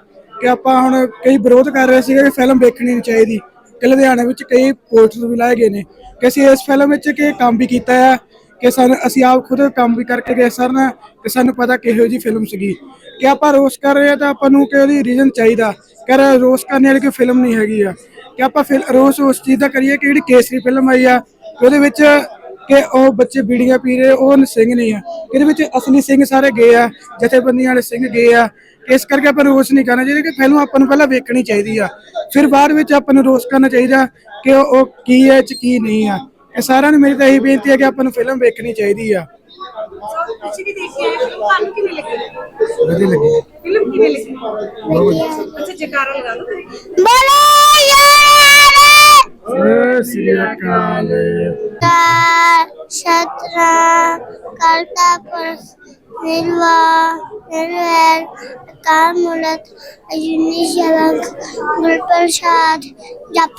ਕਿ ਆਪਾਂ ਹੁਣ ਕਈ ਵਿਰੋਧ ਕਰ ਰਹੇ ਸੀਗੇ ਕਿ ਫਿਲਮ ਵੇਖਣੀ ਨਹੀਂ ਚਾਹੀਦੀ। ਕਿ ਲੁਧਿਆਣੇ ਵਿੱਚ ਕਈ ਪੋਸਟਰ ਵੀ ਲਾਏ ਗਏ ਨੇ ਕਿ ਅਸੀਂ ਇਸ ਫਿਲਮ ਵਿੱਚ ਕਿ ਕੰਮ ਵੀ ਕੀਤਾ ਆ ਕਿ ਸਾਨੂੰ, ਅਸੀਂ ਆਪ ਖੁਦ ਕੰਮ ਵੀ ਕਰਕੇ ਗਏ ਸਰ ਨਾ ਕਿ ਸਾਨੂੰ ਪਤਾ ਕਿਹੋ ਜੀ ਫਿਲਮ ਸੀਗੀ। ਕਿ ਆਪਾਂ ਰੋਸ ਕਰ ਰਹੇ ਆ ਤਾਂ ਆਪਾਂ ਨੂੰ ਕਿ ਉਹਦੀ ਰੀਜ਼ਨ ਚਾਹੀਦਾ ਕਰ ਰੋਸ ਕਰਨ ਵਾਲੀ ਕੋਈ ਫਿਲਮ ਨਹੀਂ ਹੈਗੀ ਆ। ਕਿ ਆਪਾਂ ਫਿਰ ਰੋਸ ਉਸ ਚੀਜ਼ ਦਾ ਕਰੀਏ ਕਿ ਜਿਹੜੀ ਕੇਸਰੀ ਫਿਲਮ ਆਈ ਆ, ਉਹਦੇ ਵਿੱਚ ਕਿ ਉਹ ਬੱਚੇ ਬੀੜੀਆਂ ਪੀ ਰਹੇ, ਉਹ ਸਿੰਘ ਨਹੀਂ ਆ। ਇਹਦੇ ਵਿੱਚ ਅਸਲੀ ਸਿੰਘ ਸਾਰੇ ਗਏ ਆ, ਜਥੇਬੰਦੀਆਂ ਵਾਲੇ ਸਿੰਘ ਗਏ ਆ ਇਸ ਕਰਕੇ ਆਪਾਂ ਰੋਸ ਨਹੀਂ ਕਰਨਾ ਚਾਹੀਦਾ ਕਿ ਫਿਲਮ ਆਪਾਂ ਨੂੰ ਪਹਿਲਾਂ ਵੇਖਣੀ ਚਾਹੀਦੀ ਆ। ਫਿਰ ਬਾਅਦ ਵਿੱਚ ਆਪਾਂ ਨੂੰ ਰੋਸ ਕਰਨਾ ਚਾਹੀਦਾ ਕਿ ਉਹ ਕੀ ਹੈ ਚ ਕੀ ਨਹੀਂ ਆ। ਇਹ ਸਾਰਿਆਂ ਨੂੰ ਮੇਰੀ ਤਾਂ ਇਹੀ ਬੇਨਤੀ ਹੈ ਕਿ ਆਪਾਂ ਨੂੰ ਫਿਲਮ ਵੇਖਣੀ ਚਾਹੀਦੀ ਆ। ਤੁਸੀਂ ਵੀ ਦੇਖੀ ਹੈ? ਫਿਲਮ ਤੁਹਾਨੂੰ ਕਿਵੇਂ ਲੱਗੀ? ਵਧੀਆ ਲੱਗੀ। ਫਿਲਮ ਕਿਵੇਂ ਲੱਗੀ? ਅੱਛਾ ਜਕਾਰਾ ਲਗਾ ਦੋ ਬੋਲੇ ਯਾਰ! ਸ੍ਰੀ ਅਕਾਲ। ਕਾਰ ਛਤਰਾ Kartarpur Zilva, Zilver, Akar Murat, Ajuni Şevak, Gülperşat, Yap,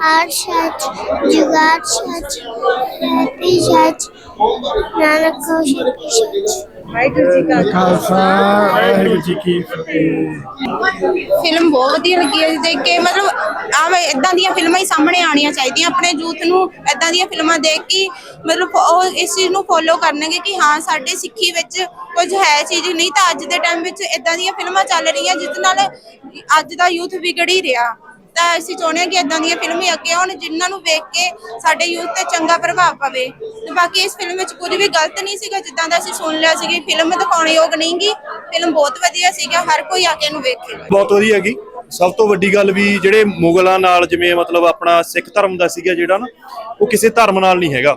Arşat, Jugat Şat, Hepi Nanak Koşak Şat. Waheguru ji ਕਾ ਖਾਲਸਾ ਵਾਹਿਗੁਰੂ ਜੀ ਕੀ ਫਤਿਹ। ਫਿਲਮ ਬਹੁਤ ਵਧੀਆ ਲੱਗੀ ਹੈ ਜੀ ਦੇਖ ਕੇ। ਮਤਲਬ ਆਵੇਂ ਇਦਾਂ ਦੀਆਂ ਫਿਲਮਾਂ ਹੀ ਸਾਹਮਣੇ ਆਉਣੀਆਂ ਚਾਹੀਦੀਆਂ। ਆਪਣੇ ਯੂਥ ਨੂੰ ਇਦਾਂ ਦੀਆਂ ਫਿਲਮਾਂ ਦੇਖ ਕੇ ਮਤਲਬ ਉਹ ਇਸ ਚੀਜ਼ ਨੂੰ ਫੋਲੋ ਕਰਨਗੇ ਕਿ ਹਾਂ ਸਾਡੇ ਸਿੱਖੀ ਵਿੱਚ ਕੁਝ ਹੈ ਚੀਜ਼। ਨਹੀਂ ਤਾਂ ਅੱਜ ਦੇ ਟਾਈਮ ਵਿੱਚ ਇਦਾਂ ਦੀਆਂ ਫਿਲਮਾਂ ਚੱਲ ਰਹੀਆਂ ਜਿਸ ਨਾਲ ਅੱਜ ਦਾ ਯੂਥ ਵਿਗੜ ਹੀ ਰਿਹਾ। ਤਾਂ ਅਸੀਂ ਚਾਹੁੰਦੇ ਹਾਂ ਕਿ ਇਦਾਂ ਦੀਆਂ ਫਿਲਮਾਂ ਅੱਗੇ ਆਉਣ, ਜਿਨ੍ਹਾਂ ਨੂੰ ਵੇਖ ਕੇ ਸਾਡੇ ਯੂਥ ਤੇ ਚੰਗਾ ਪ੍ਰਭਾਵ ਪਵੇ। ਤੇ ਬਾਕੀ ਇਸ ਫਿਲਮ ਵਿੱਚ ਕੁਝ ਵੀ ਗਲਤ ਨਹੀਂ ਸੀਗਾ, ਜਿੱਦਾਂ ਦਾ ਅਸੀਂ ਸੁਣ ਲਿਆ ਸੀਗਾ ਫਿਲਮ ਦਿਖਾਉਣ ਯੋਗ ਨਹੀਂਗੀ ਫਿਲਮ ਬਹੁਤ ਵਧੀਆ ਸੀਗਾ, ਹਰ ਕੋਈ ਆ ਕੇ ਇਹਨੂੰ ਵੇਖੇ ਬਹੁਤ ਵਧੀਆ ਹੈਗੀ ਸਭ ਤੋਂ ਵੱਡੀ ਗੱਲ ਵੀ ਜਿਹੜੇ ਮੁਗਲਾਂ ਨਾਲ ਜਿਵੇਂ ਮਤਲਬ ਆਪਣਾ ਸਿੱਖ ਧਰਮ ਦਾ ਸੀਗਾ ਜਿਹੜਾ ਨਾ, ਉਹ ਕਿਸੇ ਧਰਮ ਨਾਲ ਨਹੀਂ ਹੈਗਾ।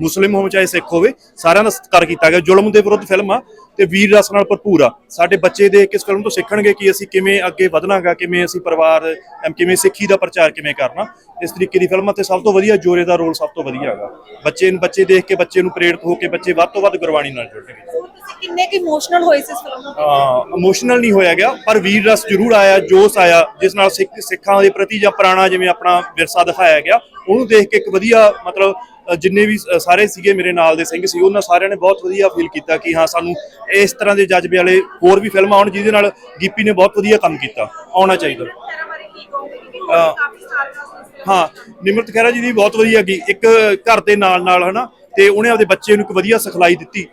ਮੁਸਲਿਮ ਹੋਵੇ ਚਾਹੇ ਸਿੱਖ ਹੋਵੇ ਸਾਰਿਆਂ ਦਾ ਸਤਿਕਾਰ ਕੀਤਾ ਗਿਆ। ਜ਼ੁਲਮ ਦੇ ਵਿਰੁੱਧ ਫਿਲਮ ਆ ਤੇ ਵੀਰ ਰਸ ਨਾਲ ਭਰਪੂਰ ਆ। ਸਾਡੇ ਬੱਚੇ ਦੇਖ ਕੇ ਇਸ ਫਿਲਮ ਤੋਂ ਸਿੱਖਣਗੇ ਕਿ ਅਸੀਂ ਕਿਵੇਂ ਅੱਗੇ ਵਧਣਾਗਾ ਕਿਵੇਂ ਅਸੀਂ ਪਰਿਵਾਰ ਕਿਵੇਂ ਸਿੱਖੀ ਦਾ ਪ੍ਰਚਾਰ ਕਿਵੇਂ ਕਰਨਾ। ਇਸ ਤਰੀਕੇ ਦੀ ਫਿਲਮਾਂ ਤੇ ਸਭ ਤੋਂ ਵਧੀਆ ਜੋਰੇ ਦਾ ਰੋਲ ਸਭ ਤੋਂ ਵਧੀਆ ਹੈਗਾ। ਬੱਚੇ ਨੂੰ ਬੱਚੇ ਦੇਖ ਕੇ ਬੱਚੇ ਨੂੰ ਪ੍ਰੇਰਿਤ ਹੋ ਕੇ ਬੱਚੇ ਵੱਧ ਤੋਂ ਵੱਧ ਗੁਰਬਾਣੀ ਨਾਲ ਜੁੜਨਗੇ ਤੁਸੀਂ ਕਿੰਨੇ ਕਿ ਇਮੋਸ਼ਨਲ ਹੋਏ ਸੀ ਇਸ ਫਿਲਮ ਨੂੰ? ਇਮੋਸ਼ਨਲ ਨਹੀਂ ਹੋਇਆ ਗਿਆ ਪਰ ਵੀਰ ਰਸ ਜ਼ਰੂਰ ਆਇਆ ਜੋਸ਼ ਆਇਆ ਜਿਸ ਨਾਲ ਸਿੱਖ ਸਿੱਖਾਂ ਦੇ ਪ੍ਰਤੀ ਜਾਂ ਪੁਰਾਣਾ ਜਿਵੇਂ ਆਪਣਾ ਵਿਰਸਾ ਦਿਖਾਇਆ ਗਿਆ ਉਹਨੂੰ ਦੇਖ ਕੇ ਇੱਕ ਵਧੀਆ ਮਤਲਬ ਜਿੰਨੇ ਵੀ ਸਾਰੇ ਸੀਗੇ ਮੇਰੇ ਨਾਲ ਦੇ ਸਿੰਘ ਸੀ, ਉਹਨਾਂ ਸਾਰਿਆਂ ਨੇ ਬਹੁਤ ਵਧੀਆ ਫੀਲ ਕੀਤਾ ਕਿ ਹਾਂ, ਸਾਨੂੰ ਇਸ ਤਰ੍ਹਾਂ ਦੇ ਜਜ਼ਬੇ ਵਾਲੇ ਹੋਰ ਵੀ ਫਿਲਮਾਂ ਆਉਣ, ਜਿਹਦੇ ਨਾਲ ਗੀਪੀ ਨੇ ਬਹੁਤ ਵਧੀਆ ਕੰਮ ਕੀਤਾ, ਆਉਣਾ ਚਾਹੀਦਾ। ਹਾਂ, ਨਿਮਰਤ ਖਹਿਰਾ ਜੀ ਦੀ ਬਹੁਤ ਵਧੀਆ ਗਈ, ਇੱਕ ਘਰ ਦੇ ਨਾਲ ਨਾਲ, ਹਨਾ, ਤੇ ਉਹਨੇ ਆਪਦੇ ਬੱਚੇ ਨੂੰ ਇੱਕ ਵਧੀਆ ਸਿਖਲਾਈ ਦਿੱਤੀ,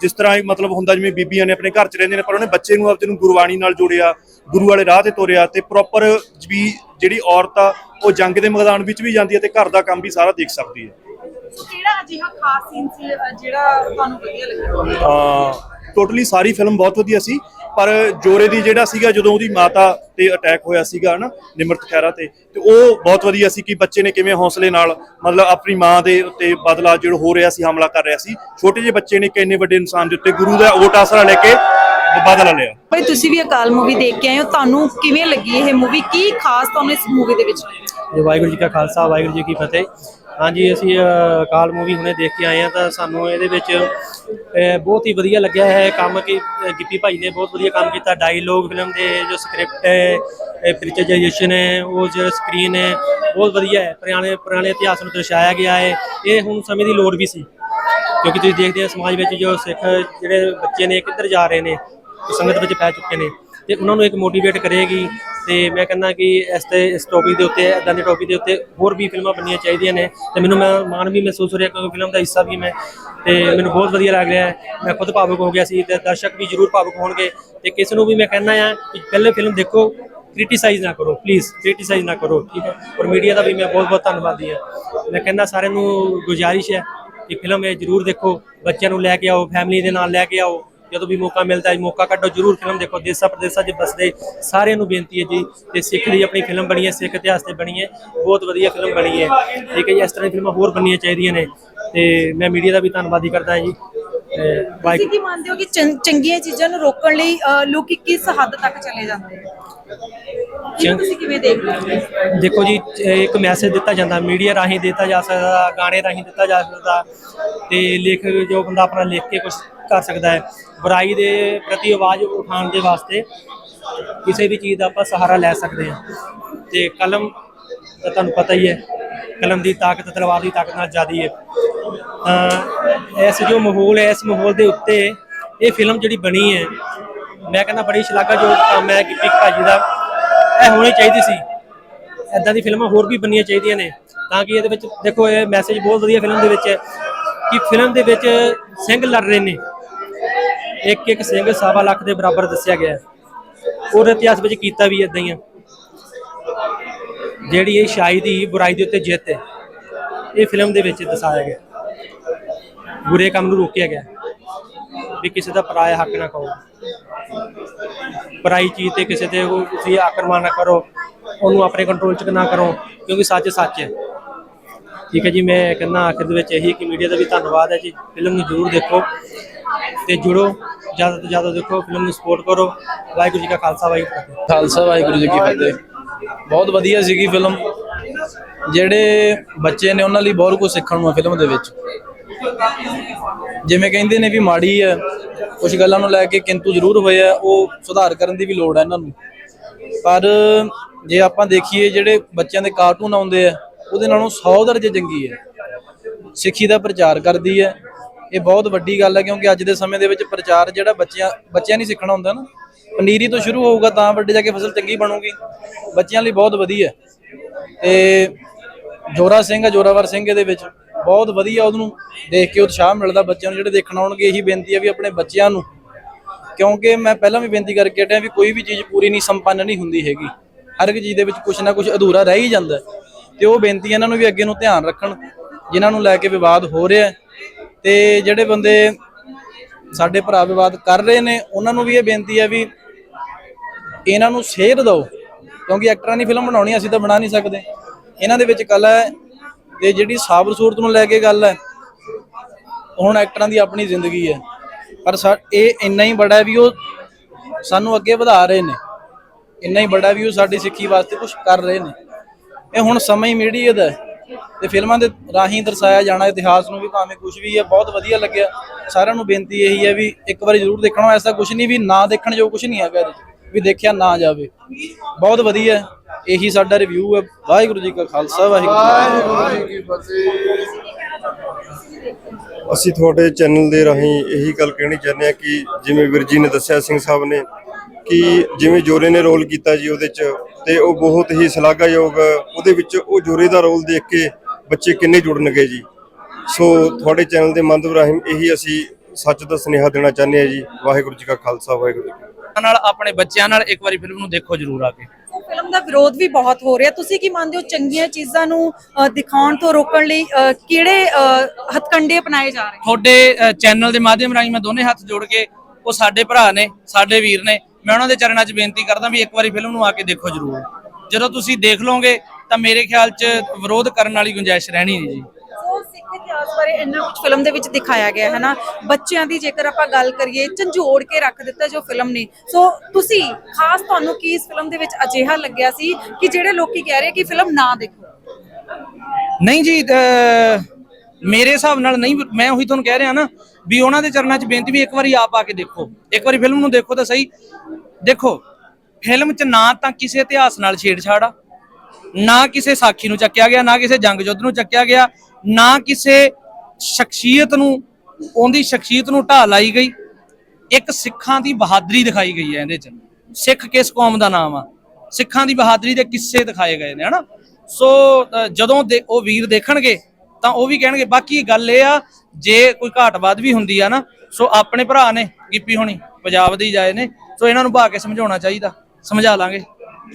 ਜਿਸ ਤਰ੍ਹਾਂ ਮਤਲਬ ਹੁੰਦਾ ਜਿਵੇਂ ਬੀਬੀਆਂ ਨੇ ਆਪਣੇ ਘਰ 'ਚ ਰਹਿੰਦੇ ਨੇ, ਪਰ ਉਹਨੇ ਬੱਚੇ ਨੂੰ ਆਪਦੇ ਨੂੰ ਗੁਰਬਾਣੀ ਨਾਲ ਜੋੜਿਆ, ਗੁਰੂ ਵਾਲੇ ਰਾਹ ਤੇ ਤੋਰਿਆ, ਤੇ ਪ੍ਰੋਪਰ ਵੀ ਜਿਹੜੀ ਔਰਤ ਆ, ਉਹ ਜੰਗ ਦੇ ਮੈਦਾਨ ਵਿੱਚ ਵੀ ਜਾਂਦੀ ਹੈ ਤੇ ਘਰ ਦਾ ਕੰਮ ਵੀ ਸਾਰਾ ਦੇਖ ਸਕਦੀ ਹੈ। ਕਿਹੜਾ ਅਜਿਹਾ ਖਾਸ ਸੀਨ ਸੀ ਅ, ਜਿਹੜਾ ਤੁਹਾਨੂੰ ਵਧੀਆ ਲੱਗਿਆ? ਟੋਟਲੀ ਸਾਰੀ ਫਿਲਮ ਬਹੁਤ ਵਧੀਆ ਸੀ ਪਰ ਜੋਰੇ ਦੀ ਜਿਹੜਾ ਸੀਗਾ ਜਦੋਂ ਉਹਦੀ ਮਾਤਾ ਤੇ ਅਟੈਕ ਹੋਇਆ ਸੀਗਾ ਹਨਾ ਨਿਮਰਤ ਖੈਰਾ ਤੇ ਤੇ ਉਹ ਬਹੁਤ ਵਧੀਆ ਸੀ ਕਿ ਬੱਚੇ ਨੇ ਕਿਵੇਂ ਹੌਸਲੇ ਨਾਲ ਮਤਲਬ ਆਪਣੀ ਮਾਂ ਦੇ ਉੱਤੇ ਬਦਲਾ ਜਿਹੜਾ ਹੋ ਰਿਹਾ ਸੀ ਹਮਲਾ ਕਰ ਰਿਹਾ ਸੀ ਛੋਟੇ ਜਿਹੇ ਬੱਚੇ ਨੇ ਇੱਕ ਇੰਨੇ ਵੱਡੇ ਇਨਸਾਨ ਦੇ ਉੱਤੇ ਗੁਰੂ ਦਾ ਓਟ ਆਸਰਾ ਲੈ ਕੇ ਬਦਲਾ ਲਿਆ। ਭਾਈ ਤੁਸੀਂ ਵੀ ਅਕਾਲ ਮੂਵੀ ਦੇਖ ਕੇ ਆਏ ਹੋ ਤੁਹਾਨੂੰ ਕਿਵੇਂ ਲੱਗੀ ਇਹ ਮੂਵੀ ਕੀ ਖਾਸ ਤੁਹਾਨੂੰ ਇਸ ਮੂਵੀ ਦੇ ਵਿੱਚ ਜੋ ਵਾਹਿਗੁਰੂ ਜੀ ਕਾ ਖਾਲਸਾ ਵਾਹਿਗੁਰੂ ਜੀ ਕੀ ਫਤਿਹ। ਹਾਂਜੀ, ਅਸੀਂ ਕਾਲ ਮੂਵੀ ਹੁਣੇ ਦੇਖ ਕੇ ਆਏ ਆ ਤਾਂ ਸਾਨੂੰ ਇਹਦੇ ਵਿੱਚ ਬਹੁਤ ਹੀ ਵਧੀਆ ਲੱਗਿਆ ਹੈ ਕੰਮ ਕਿ ਗਿੱਪੀ ਭਾਈ ਨੇ ਬਹੁਤ ਵਧੀਆ ਕੰਮ ਕੀਤਾ। ਡਾਇਲੋਗ ਫਿਲਮ ਦੇ ਜੋ ਸਕ੍ਰਿਪਟ ਹੈ ਪਿਕਚਰਾਈਜੇਸ਼ਨ ਹੈ, ਉਹ ਜੋ ਸਕਰੀਨ ਹੈ, ਬਹੁਤ ਵਧੀਆ ਹੈ। ਪੁਰਾਣੇ ਪੁਰਾਣੇ ਇਤਿਹਾਸ ਨੂੰ ਦਰਸਾਇਆ ਗਿਆ ਹੈ। ਇਹ ਹੁਣ ਸਮੇਂ ਦੀ ਲੋੜ ਵੀ ਸੀ, ਕਿਉਂਕਿ ਤੁਸੀਂ ਦੇਖਦੇ ਹੋ ਸਮਾਜ ਵਿੱਚ ਜੋ ਸਿੱਖ ਜਿਹੜੇ ਬੱਚੇ ਨੇ, ਕਿੱਧਰ ਜਾ ਰਹੇ ਨੇ, ਸੰਗਤ ਵਿੱਚ ਪੈ ਚੁੱਕੇ ਨੇ, ਤੇ ਉਹਨਾਂ ਨੂੰ ਇੱਕ ਮੋਟੀਵੇਟ ਕਰੇਗੀ ਤੇ ਮੈਂ ਕਹਿੰਦਾ ਕਿ ਇਸ ਤੇ, ਇਸ ਟੌਪਿਕ ਦੇ ਉੱਤੇ ਇਦਾਂ ਦੇ ਟੌਪਿਕ ਦੇ ਉੱਤੇ ਹੋਰ ਵੀ ਫਿਲਮਾਂ ਬਣਨੀਆਂ ਚਾਹੀਦੀਆਂ ਨੇ ਤੇ ਮੈਨੂੰ ਮੈਂ ਮਾਣ ਵੀ ਮਹਿਸੂਸ ਹੋ ਰਿਹਾ ਕਿਉਂਕਿ ਫਿਲਮ ਦਾ ਹਿੱਸਾ ਵੀ ਮੈਂ ਤੇ ਮੈਨੂੰ ਬਹੁਤ ਵਧੀਆ ਲੱਗ ਰਿਹਾ ਹੈ। ਮੈਂ ਖੁਦ ਭਾਵੁਕ ਹੋ ਗਿਆ ਸੀ ਤੇ ਦਰਸ਼ਕ ਵੀ ਜ਼ਰੂਰ ਭਾਵੁਕ ਹੋਣਗੇ ਤੇ ਕਿਸੇ ਨੂੰ ਵੀ ਮੈਂ ਕਹਿੰਦਾ ਆ ਕਿ ਪਹਿਲੇ ਫਿਲਮ ਦੇਖੋ ਕ੍ਰਿਟਿਸਾਈਜ਼ ਨਾ ਕਰੋ ਪਲੀਜ਼ ਕ੍ਰਿਟਿਸਾਈਜ਼ ਨਾ ਕਰੋ, ਠੀਕ ਹੈ? ਔਰ ਮੀਡੀਆ ਦਾ ਵੀ ਮੈਂ ਬਹੁਤ ਬਹੁਤ ਧੰਨਵਾਦੀ ਹਾਂ। ਮੈਂ ਕਹਿੰਦਾ ਸਾਰਿਆਂ ਨੂੰ ਗੁਜ਼ਾਰਿਸ਼ ਹੈ ਕਿ ਫਿਲਮ ਇਹ ਜ਼ਰੂਰ ਦੇਖੋ, ਬੱਚਿਆਂ ਨੂੰ ਲੈ ਕੇ ਆਓ ਫੈਮਿਲੀ ਦੇ ਨਾਲ ਲੈ ਕੇ ਆਓ ਜਦੋਂ ਵੀ ਮੌਕਾ ਮਿਲਦਾ ਹੈ ਮੌਕਾ ਕੱਢੋ ਜ਼ਰੂਰ ਫਿਲਮ ਦੇਖੋ। ਦੇਸਾਂ ਪ੍ਰਦੇਸਾਂ 'ਚ ਬਸਦੇ ਸਾਰਿਆਂ ਨੂੰ ਬੇਨਤੀ ਹੈ ਜੀ ਤੇ ਸਿੱਖ ਦੀ ਆਪਣੀ ਫਿਲਮ ਬਣੀ ਹੈ ਸਿੱਖ ਇਤਿਹਾਸ ਤੇ ਬਣੀ ਹੈ। ਬਹੁਤ ਵਧੀਆ ਫਿਲਮ ਬਣੀ ਹੈ। ਠੀਕ ਹੈ ਜੀ ਇਸ ਤਰ੍ਹਾਂ ਦੀ ਫਿਲਮਾਂ ਹੋਰ ਬਣਨੀਆਂ ਚਾਹੀਦੀਆਂ ਨੇ ਤੇ ਮੈਂ ਮੀਡੀਆ ਦਾ ਵੀ ਧੰਨਵਾਦੀ ਕਰਦਾ ਹਾਂ ਜੀ ਤੁਸੀਂ ਕੀ ਮੰਨਦੇ ਹੋ ਕਿ ਚੰਗੀਆਂ ਚੀਜ਼ਾਂ ਨੂੰ ਰੋਕਣ ਲਈ ਲੋਕੀ ਕਿਸ ਹੱਦ ਤੱਕ ਚਲੇ ਜਾਂਦੇ ਨੇ ਤੁਸੀਂ ਕਿਵੇਂ ਦੇਖਦੇ ਹੋ? ਦੇਖੋ ਜੀ ਇੱਕ ਮੈਸੇਜ ਦਿੱਤਾ ਜਾਂਦਾ। ਮੀਡੀਆ ਰਾਹੀਂ ਦਿੱਤਾ ਜਾ ਸਕਦਾ ਗਾਣੇ ਰਾਹੀਂ ਦਿੱਤਾ ਜਾ ਸਕਦਾ ਤੇ ਲੇਖਕ ਜੋ ਬੰਦਾ ਆਪਣਾ ਲਿਖ ਕੇ ਕੁਝ ਕਰ ਸਕਦਾ ਹੈ। ਬੁਰਾਈ ਦੇ ਪ੍ਰਤੀ ਆਵਾਜ਼ ਉਠਾਉਣ ਦੇ ਵਾਸਤੇ ਕਿਸੇ ਵੀ ਚੀਜ਼ ਦਾ ਆਪਾਂ ਸਹਾਰਾ ਲੈ ਸਕਦੇ ਹਾਂ। ਤੇ ਕਲਮ ਤਾਂ ਤੁਹਾਨੂੰ ਪਤਾ ਹੀ ਹੈ, ਕਲਮ ਦੀ ਤਾਕਤ, ਤਲਵਾਰ ਦੀ ਤਾਕਤ ਨਾਲ ਜ਼ਿਆਦੀ ਹੈ। ਤਾਂ ਇਸ ਜੋ ਮਾਹੌਲ ਹੈ, ਇਸ ਮਾਹੌਲ ਦੇ ਉੱਤੇ ਇਹ ਫਿਲਮ ਜਿਹੜੀ ਬਣੀ ਹੈ, ਮੈਂ ਕਹਿੰਦਾ ਬੜੀ ਸ਼ਲਾਘਾਯੋਗ ਕੰਮ ਹੈ ਕਿ ਪਿਕ ਭਾਜੀ ਦਾ ਇਹ ਹੋਣੀ ਚਾਹੀਦੀ ਸੀ। ਐਦਾਂ ਦੀ ਫਿਲਮਾਂ ਹੋਰ ਵੀ ਬਣਨੀਆਂ ਚਾਹੀਦੀਆਂ ਨੇ, ਤਾਂ ਕਿ ਇਹਦੇ ਵਿੱਚ ਦੇਖੋ, ਇਹ ਮੈਸੇਜ ਬਹੁਤ ਵਧੀਆ ਫਿਲਮ ਦੇ ਵਿੱਚ ਹੈ ਕਿ ਫਿਲਮ ਦੇ ਵਿੱਚ ਸਿੰਘ ਲੜ ਰਹੇ ਨੇ। ਇੱਕ ਇੱਕ ਸਿੰਘ ਸਵਾ ਲੱਖ ਦੇ ਬਰਾਬਰ ਦੱਸਿਆ ਗਿਆ। ਹੈ ਔਰ ਇਤਿਹਾਸ ਵਿੱਚ ਕੀਤਾ ਵੀ ਇਦਾਂ ਹੀ ਆ। ਜਿਹੜੀ ਇਹ ਸ਼ਾਹੀ ਦੀ ਬੁਰਾਈ ਦੇ ਉੱਤੇ ਜਿੱਤ ਹੈ, ਇਹ ਫਿਲਮ ਦੇ ਵਿੱਚ ਦਰਸਾਇਆ ਗਿਆ। ਬੁਰੇ ਕੰਮ ਨੂੰ ਰੋਕਿਆ ਗਿਆ। ਵੀ ਕਿਸੇ ਦਾ ਪਰਾਇਆ ਹੱਕ ਨਾ ਖਾਓ। ਪਰਾਈ ਚੀਜ਼ ਤੇ ਕਿਸੇ ਤੇ ਉਹ ਤੁਸੀਂ ਆਕਰਮਣ ਨਾ ਕਰੋ। ਉਹਨੂੰ ਆਪਣੇ ਕੰਟਰੋਲ ਚ ਨਾ ਕਰੋ, ਕਿਉਂਕਿ ਸੱਚ ਸੱਚ ਹੈ। ਠੀਕ ਹੈ ਜੀ, ਮੈਂ ਕਹਿੰਦਾ ਆਖਿਰ ਦੇ ਵਿੱਚ ਇਹੀ ਕਿ ਮੀਡੀਆ ਦਾ ਵੀ ਧੰਨਵਾਦ ਹੈ ਜੀ। ਫਿਲਮ ਨੂੰ ਜ਼ਰੂਰ ਦੇਖੋ। ਤੇ ਜੁੜੋ। ਜ਼ਿਆਦਾ ਤੋਂ ਜ਼ਿਆਦਾ ਦੇਖੋ, ਫਿਲਮ ਨੂੰ ਸਪੋਰਟ ਕਰੋ। ਵਾਹਿਗੁਰੂ ਜੀ ਕਾ ਖਾਲਸਾ, ਵਾਹਿਗੁਰੂ ਜੀ ਕੀ ਫਤਿਹ। ਖਾਲਸਾ, ਵਾਹਿਗੁਰੂ ਜੀ ਕੀ ਫਤਿਹ। ਬਹੁਤ ਵਧੀਆ ਸੀਗੀ ਫਿਲਮ। ਜਿਹੜੇ ਬੱਚੇ ਨੇ ਉਹਨਾਂ ਲਈ ਬਹੁਤ ਕੁਝ ਸਿੱਖਣ ਨੂੰ ਆ ਫਿਲਮ ਦੇ ਵਿੱਚ। ਜਿਵੇਂ ਕਹਿੰਦੇ ਨੇ ਵੀ ਮਾੜੀ ਹੈ ਕੁਝ ਗੱਲਾਂ ਨੂੰ ਲੈ ਕੇ ਕਿੰਤੂ ਜ਼ਰੂਰ ਹੋਏ ਆ, ਉਹ ਸੁਧਾਰ ਕਰਨ ਦੀ ਵੀ ਲੋੜ ਹੈ ਇਹਨਾਂ ਨੂੰ। ਪਰ ਜੇ ਆਪਾਂ ਦੇਖੀਏ ਜਿਹੜੇ ਬੱਚਿਆਂ ਦੇ ਕਾਰਟੂਨ ਆਉਂਦੇ ਆ, ਉਹਦੇ ਨਾਲੋਂ 100 ਦਰਜੇ ਚੰਗੀ ਹੈ। ਸਿੱਖੀ ਦਾ ਪ੍ਰਚਾਰ ਕਰਦੀ ਹੈ। ਇਹ ਬਹੁਤ ਵੱਡੀ ਗੱਲ ਹੈ ਕਿਉਂਕਿ ਅੱਜ ਦੇ ਸਮੇਂ ਦੇ ਵਿੱਚ ਪ੍ਰਚਾਰ ਜਿਹੜਾ ਬੱਚਿਆਂ ਬੱਚਿਆਂ ਨਹੀਂ ਸਿੱਖਣਾ ਹੁੰਦਾ ਨਾ। ਪਨੀਰੀ ਤੋਂ ਸ਼ੁਰੂ ਹੋਊਗਾ ਤਾਂ ਵੱਡੇ ਜਾ ਕੇ ਫਸਲ ਚੰਗੀ ਬਣੂਗੀ। ਬੱਚਿਆਂ ਲਈ ਬਹੁਤ ਵਧੀਆ ਤੇ ਜੋਰਾ ਸਿੰਘ ਹੈ, ਜੋਰਾਵਰ ਸਿੰਘ ਇਹਦੇ ਵਿੱਚ। ਬਹੁਤ ਵਧੀਆ ਉਹਨੂੰ ਦੇਖ ਕੇ ਉਤਸ਼ਾਹ ਮਿਲਦਾ ਬੱਚਿਆਂ ਨੂੰ, ਜਿਹੜੇ ਦੇਖਣ ਆਉਣਗੇ ਇਹੀ ਬੇਨਤੀ ਹੈ ਵੀ ਆਪਣੇ ਬੱਚਿਆਂ ਨੂੰ। ਕਿਉਂਕਿ ਮੈਂ ਪਹਿਲਾਂ ਵੀ ਬੇਨਤੀ ਕਰਕੇ ਹਟਿਆ ਵੀ ਕੋਈ ਵੀ ਚੀਜ਼ ਪੂਰੀ ਨਹੀਂ, ਸੰਪੰਨ ਨਹੀਂ ਹੁੰਦੀ ਹੈਗੀ। ਹਰ ਇੱਕ ਚੀਜ਼ ਦੇ ਵਿੱਚ ਕੁਝ ਨਾ ਕੁਝ ਅਧੂਰਾ ਰਹਿ ਹੀ ਜਾਂਦਾ ਹੈ। ਤੇ ਉਹ ਬੇਨਤੀ ਇਹਨਾਂ ਨੂੰ ਵੀ ਅੱਗੇ ਨੂੰ ਧਿਆਨ ਰੱਖਣ, ਜਿਨ੍ਹਾਂ ਨੂੰ ਲੈ ਕੇ ਵਿਵਾਦ ਹੋ ਰਿਹਾ ਤੇ ਜਿਹੜੇ ਬੰਦੇ ਸਾਡੇ ਭਰਾ ਵਿਵਾਦ ਕਰ ਰਹੇ ਨੇ, ਉਹਨਾਂ ਨੂੰ ਵੀ ਇਹ ਬੇਨਤੀ ਹੈ ਵੀ ਇਹਨਾਂ ਨੂੰ ਸੇਧ ਦਿਓ, ਕਿਉਂਕਿ ਐਕਟਰਾਂ ਦੀ ਫਿਲਮ ਬਣਾਉਣੀ, ਅਸੀਂ ਤਾਂ ਬਣਾ ਨਹੀਂ ਸਕਦੇ। ਇਹਨਾਂ ਦੇ ਵਿੱਚ ਕਲਾ ਹੈ ਤੇ ਜਿਹੜੀ ਸਾਬਰ ਸੂਰਤ ਨੂੰ ਲੈ ਕੇ ਗੱਲ ਹੈ, ਹੁਣ ਐਕਟਰਾਂ ਦੀ ਆਪਣੀ ਜ਼ਿੰਦਗੀ ਹੈ। ਪਰ ਸਾ- ਇਹ ਇੰਨਾ ਹੀ ਬੜਾ ਵੀ ਉਹ ਸਾਨੂੰ ਅੱਗੇ ਵਧਾ ਰਹੇ ਨੇ। ਇੰਨਾ ਹੀ ਬੜਾ ਵੀ ਉਹ ਸਾਡੀ ਸਿੱਖੀ ਵਾਸਤੇ ਕੁਝ ਕਰ ਰਹੇ ਨੇ। ਇਹ ਹੁਣ ਸਮਾਂ ਹੀ ਮੀਡੀਆ ਦਾ ਹੈ। ਤੇ ਫਿਲਮਾਂ ਦੇ ਰਾਹੀਂ ਦਰਸਾਇਆ ਜਾਣਾ, ਇਤਿਹਾਸ ਨੂੰ ਵੀ ਭਾਵੇਂ ਕੁਝ ਵੀ ਹੈ, ਬਹੁਤ ਵਧੀਆ ਲੱਗਿਆ। ਸਾਰਿਆਂ ਨੂੰ ਬੇਨਤੀ ਇਹੀ ਹੈ ਵੀ ਇੱਕ ਵਾਰੀ ਜ਼ਰੂਰ ਦੇਖਣਾ, ਐਸਾ ਕੁਝ ਨਹੀਂ ਵੀ ਨਾ ਦੇਖਣ ਜੋ ਕੁਝ ਨਹੀਂ ਹੈਗਾ ਇਹਦੇ ਵੀ ਦੇਖਿਆ ਨਾ ਜਾਵੇ। ਬਹੁਤ ਵਧੀਆ, ਇਹੀ ਸਾਡਾ ਰਿਵਿਊ ਹੈ। ਵਾਹਿਗੁਰੂ ਜੀ ਕਾ ਖਾਲਸਾ, ਵਾਹਿਗੁਰੂ ਜੀ ਕੀ ਅਸੀਂ ਤੁਹਾਡੇ ਚੈਨਲ ਦੇ ਰਾਹੀਂ ਇਹੀ ਗੱਲ ਕਹਿਣੀ ਚਾਹੁੰਦੇ ਆ ਕਿ ਜਿਵੇਂ ਵੀਰ ਜੀ ਨੇ ਦੱਸਿਆ, ਸਿੰਘ ਸਾਹਿਬ ਨੇ ਕਿ ਜਿਵੇਂ ਜੋਰੇ ਨੇ ਰੋਲ ਕੀਤਾ ਜੀ ਉਹਦੇ 'ਚ ਤੇ ਉਹ ਬਹੁਤ ਹੀ ਸ਼ਲਾਘਾਯੋਗ ਉਹਦੇ ਵਿੱਚ ਉਹ ਜੋਰੇ ਦਾ ਰੋਲ ਦੇਖ ਕੇ ਬੱਚੇ ਕਿੰਨੇ ਜੁੜਨਗੇ ਜੀ। ਸੋ ਤੁਹਾਡੇ ਚੈਨਲ ਦੇ ਮਾਧਿਅਮ ਰਾਹੀਂ ਇਹੀ ਅਸੀਂ ਸੱਚ ਦਾ ਸੁਨੇਹਾ ਦੇਣਾ ਚਾਹੁੰਦੇ ਆ ਜੀ। ਵਾਹਿਗੁਰੂ ਜੀ ਕਾ ਖਾਲਸਾ ਵਾਹਿਗੁਰੂ ਜੀ ਕੀ। ਨਾਲ ਆਪਣੇ ਬੱਚਿਆਂ ਨਾਲ ਇੱਕ ਵਾਰੀ ਫਿਲਮ ਨੂੰ ਦੇਖੋ ਜ਼ਰੂਰ ਆ ਕੇ। ਫਿਲਮ ਦਾ ਵਿਰੋਧ ਵੀ ਬਹੁਤ ਹੋ ਰਿਹਾ। ਤੁਸੀਂ ਕੀ ਮੰਨਦੇ ਹੋ ਚੰਗੀਆਂ ਚੀਜ਼ਾਂ ਨੂੰ ਦਿਖਾਉਣ ਤੋਂ ਰੋਕਣ ਲਈ ਕਿਹੜੇ ਹੱਥਕੰਡੇ ਅਪਣਾਏ ਜਾ ਰਹੇ ਤੁਹਾਡੇ ਚੈਨਲ ਦੇ ਮਾਧਿਅਮ ਰਾਹੀਂ ਮੈਂ ਦੋਨੇ ਹੱਥ ਜੋੜ ਕੇ ਉਹ ਸਾਡੇ ਭਰਾ ਨੇ ਸਾਡੇ ਵੀਰ ਨੇ ਮੈਂ ਉਹਨਾਂ ਦੇ ਚਰਨਾਂ 'ਚ ਬੇਨਤੀ ਕਰਦਾ ਵੀ ਇੱਕ ਵਾਰੀ ਫਿਲਮ ਨੂੰ ਆ ਕੇ ਦੇਖੋ ਜ਼ਰੂਰ। ਜਦੋਂ ਤੁਸੀਂ ਦੇਖ ਲਓਗੇ ਤਾਂ ਮੇਰੇ ਖਿਆਲ 'ਚ ਵਿਰੋਧ ਕਰਨ ਵਾਲੀ ਗੁੰਜਾਇਸ਼ ਰਹਿਣੀ ਨਹੀਂ ਜੀ। ਸੋ ਸਿੱਖ ਇਤਿਹਾਸ ਬਾਰੇ ਇੰਨਾ ਕੁਝ ਫਿਲਮ ਦੇ ਵਿੱਚ ਦਿਖਾਇਆ ਗਿਆ ਹੈ ਨਾ? ਬੱਚਿਆਂ ਦੀ ਜੇਕਰ ਆਪਾਂ ਗੱਲ ਕਰੀਏ ਝੰਜੋੜ ਕੇ ਰੱਖ ਦਿੱਤਾ ਜੋ ਫਿਲਮ ਨੇ। ਸੋ ਤੁਸੀਂ ਖਾਸ ਤੁਹਾਨੂੰ ਕੀ ਇਸ ਫਿਲਮ ਦੇ ਵਿੱਚ ਅਜਿਹਾ ਲੱਗਿਆ ਸੀ ਕਿ ਜਿਹੜੇ ਲੋਕੀ ਕਹਿ ਰਹੇ ਕਿ ਫਿਲਮ ਨਾ ਦੇਖੋ? ਨਹੀਂ ਜੀ ਮੇਰੇ ਹਿਸਾਬ ਨਾਲ ਨਹੀਂ ਮੈਂ ਉਹੀ ਤੁਹਾਨੂੰ ਕਹਿ ਰਿਹਾ ਨਾ ਵੀ ਉਹਨਾਂ ਦੇ ਚਰਨਾਂ 'ਚ ਬੇਨਤੀ ਵੀ ਇੱਕ ਵਾਰੀ ਆਪ ਆ ਕੇ ਦੇਖੋ। ਇੱਕ ਵਾਰੀ ਫਿਲਮ ਨੂੰ ਦੇਖੋ ਤਾਂ ਸਹੀ। ਦੇਖੋ, ਫਿਲਮ 'ਚ ਨਾ ਤਾਂ ਕਿਸੇ ਇਤਿਹਾਸ ਨਾਲ ਛੇੜਛਾੜ ਆ, ਨਾ ਕਿਸੇ ਸਾਖੀ ਨੂੰ ਚੱਕਿਆ ਗਿਆ, ਨਾ ਕਿਸੇ ਜੰਗ ਯੁੱਧ ਨੂੰ ਚੱਕਿਆ ਗਿਆ, ਨਾ ਕਿਸੇ ਸ਼ਖਸੀਅਤ ਨੂੰ, ਉਹਦੀ ਸ਼ਖਸੀਅਤ ਨੂੰ ਢਾਹ ਲਾਈ ਗਈ। ਇੱਕ ਸਿੱਖਾਂ ਦੀ ਬਹਾਦਰੀ ਦਿਖਾਈ ਗਈ ਹੈ ਇਹਦੇ 'ਚ। ਸਿੱਖ ਕਿਸ ਕੌਮ ਦਾ ਨਾਮ ਆ? ਸਿੱਖਾਂ ਦੀ ਬਹਾਦਰੀ ਦੇ ਕਿੱਸੇ ਦਿਖਾਏ ਗਏ ਨੇ, ਹਨਾ? ਸੋ ਜਦੋਂ ਦੇ ਉਹ ਵੀਰ ਦੇਖਣਗੇ, ਤਾਂ ਉਹ ਵੀ ਕਹਿਣਗੇ, ਬਾਕੀ ਗੱਲ ਇਹ ਆ, ਜੇ ਕੋਈ ਘਾਟਵਾਦ ਵੀ ਹੁੰਦੀ ਆ ਨਾ, ਸੋ ਆਪਣੇ ਭਰਾ ਨੇ ਗਿੱਪੀ ਹੋਣੀ, ਪੰਜਾਬ ਦੇ ਹੀ ਜਾਏ ਨੇ ਸੋ ਇਹਨਾਂ ਨੂੰ ਭਾ ਕੇ ਸਮਝਾਉਣਾ ਚਾਹੀਦਾ ਸਮਝਾ ਲਾਂਗੇ।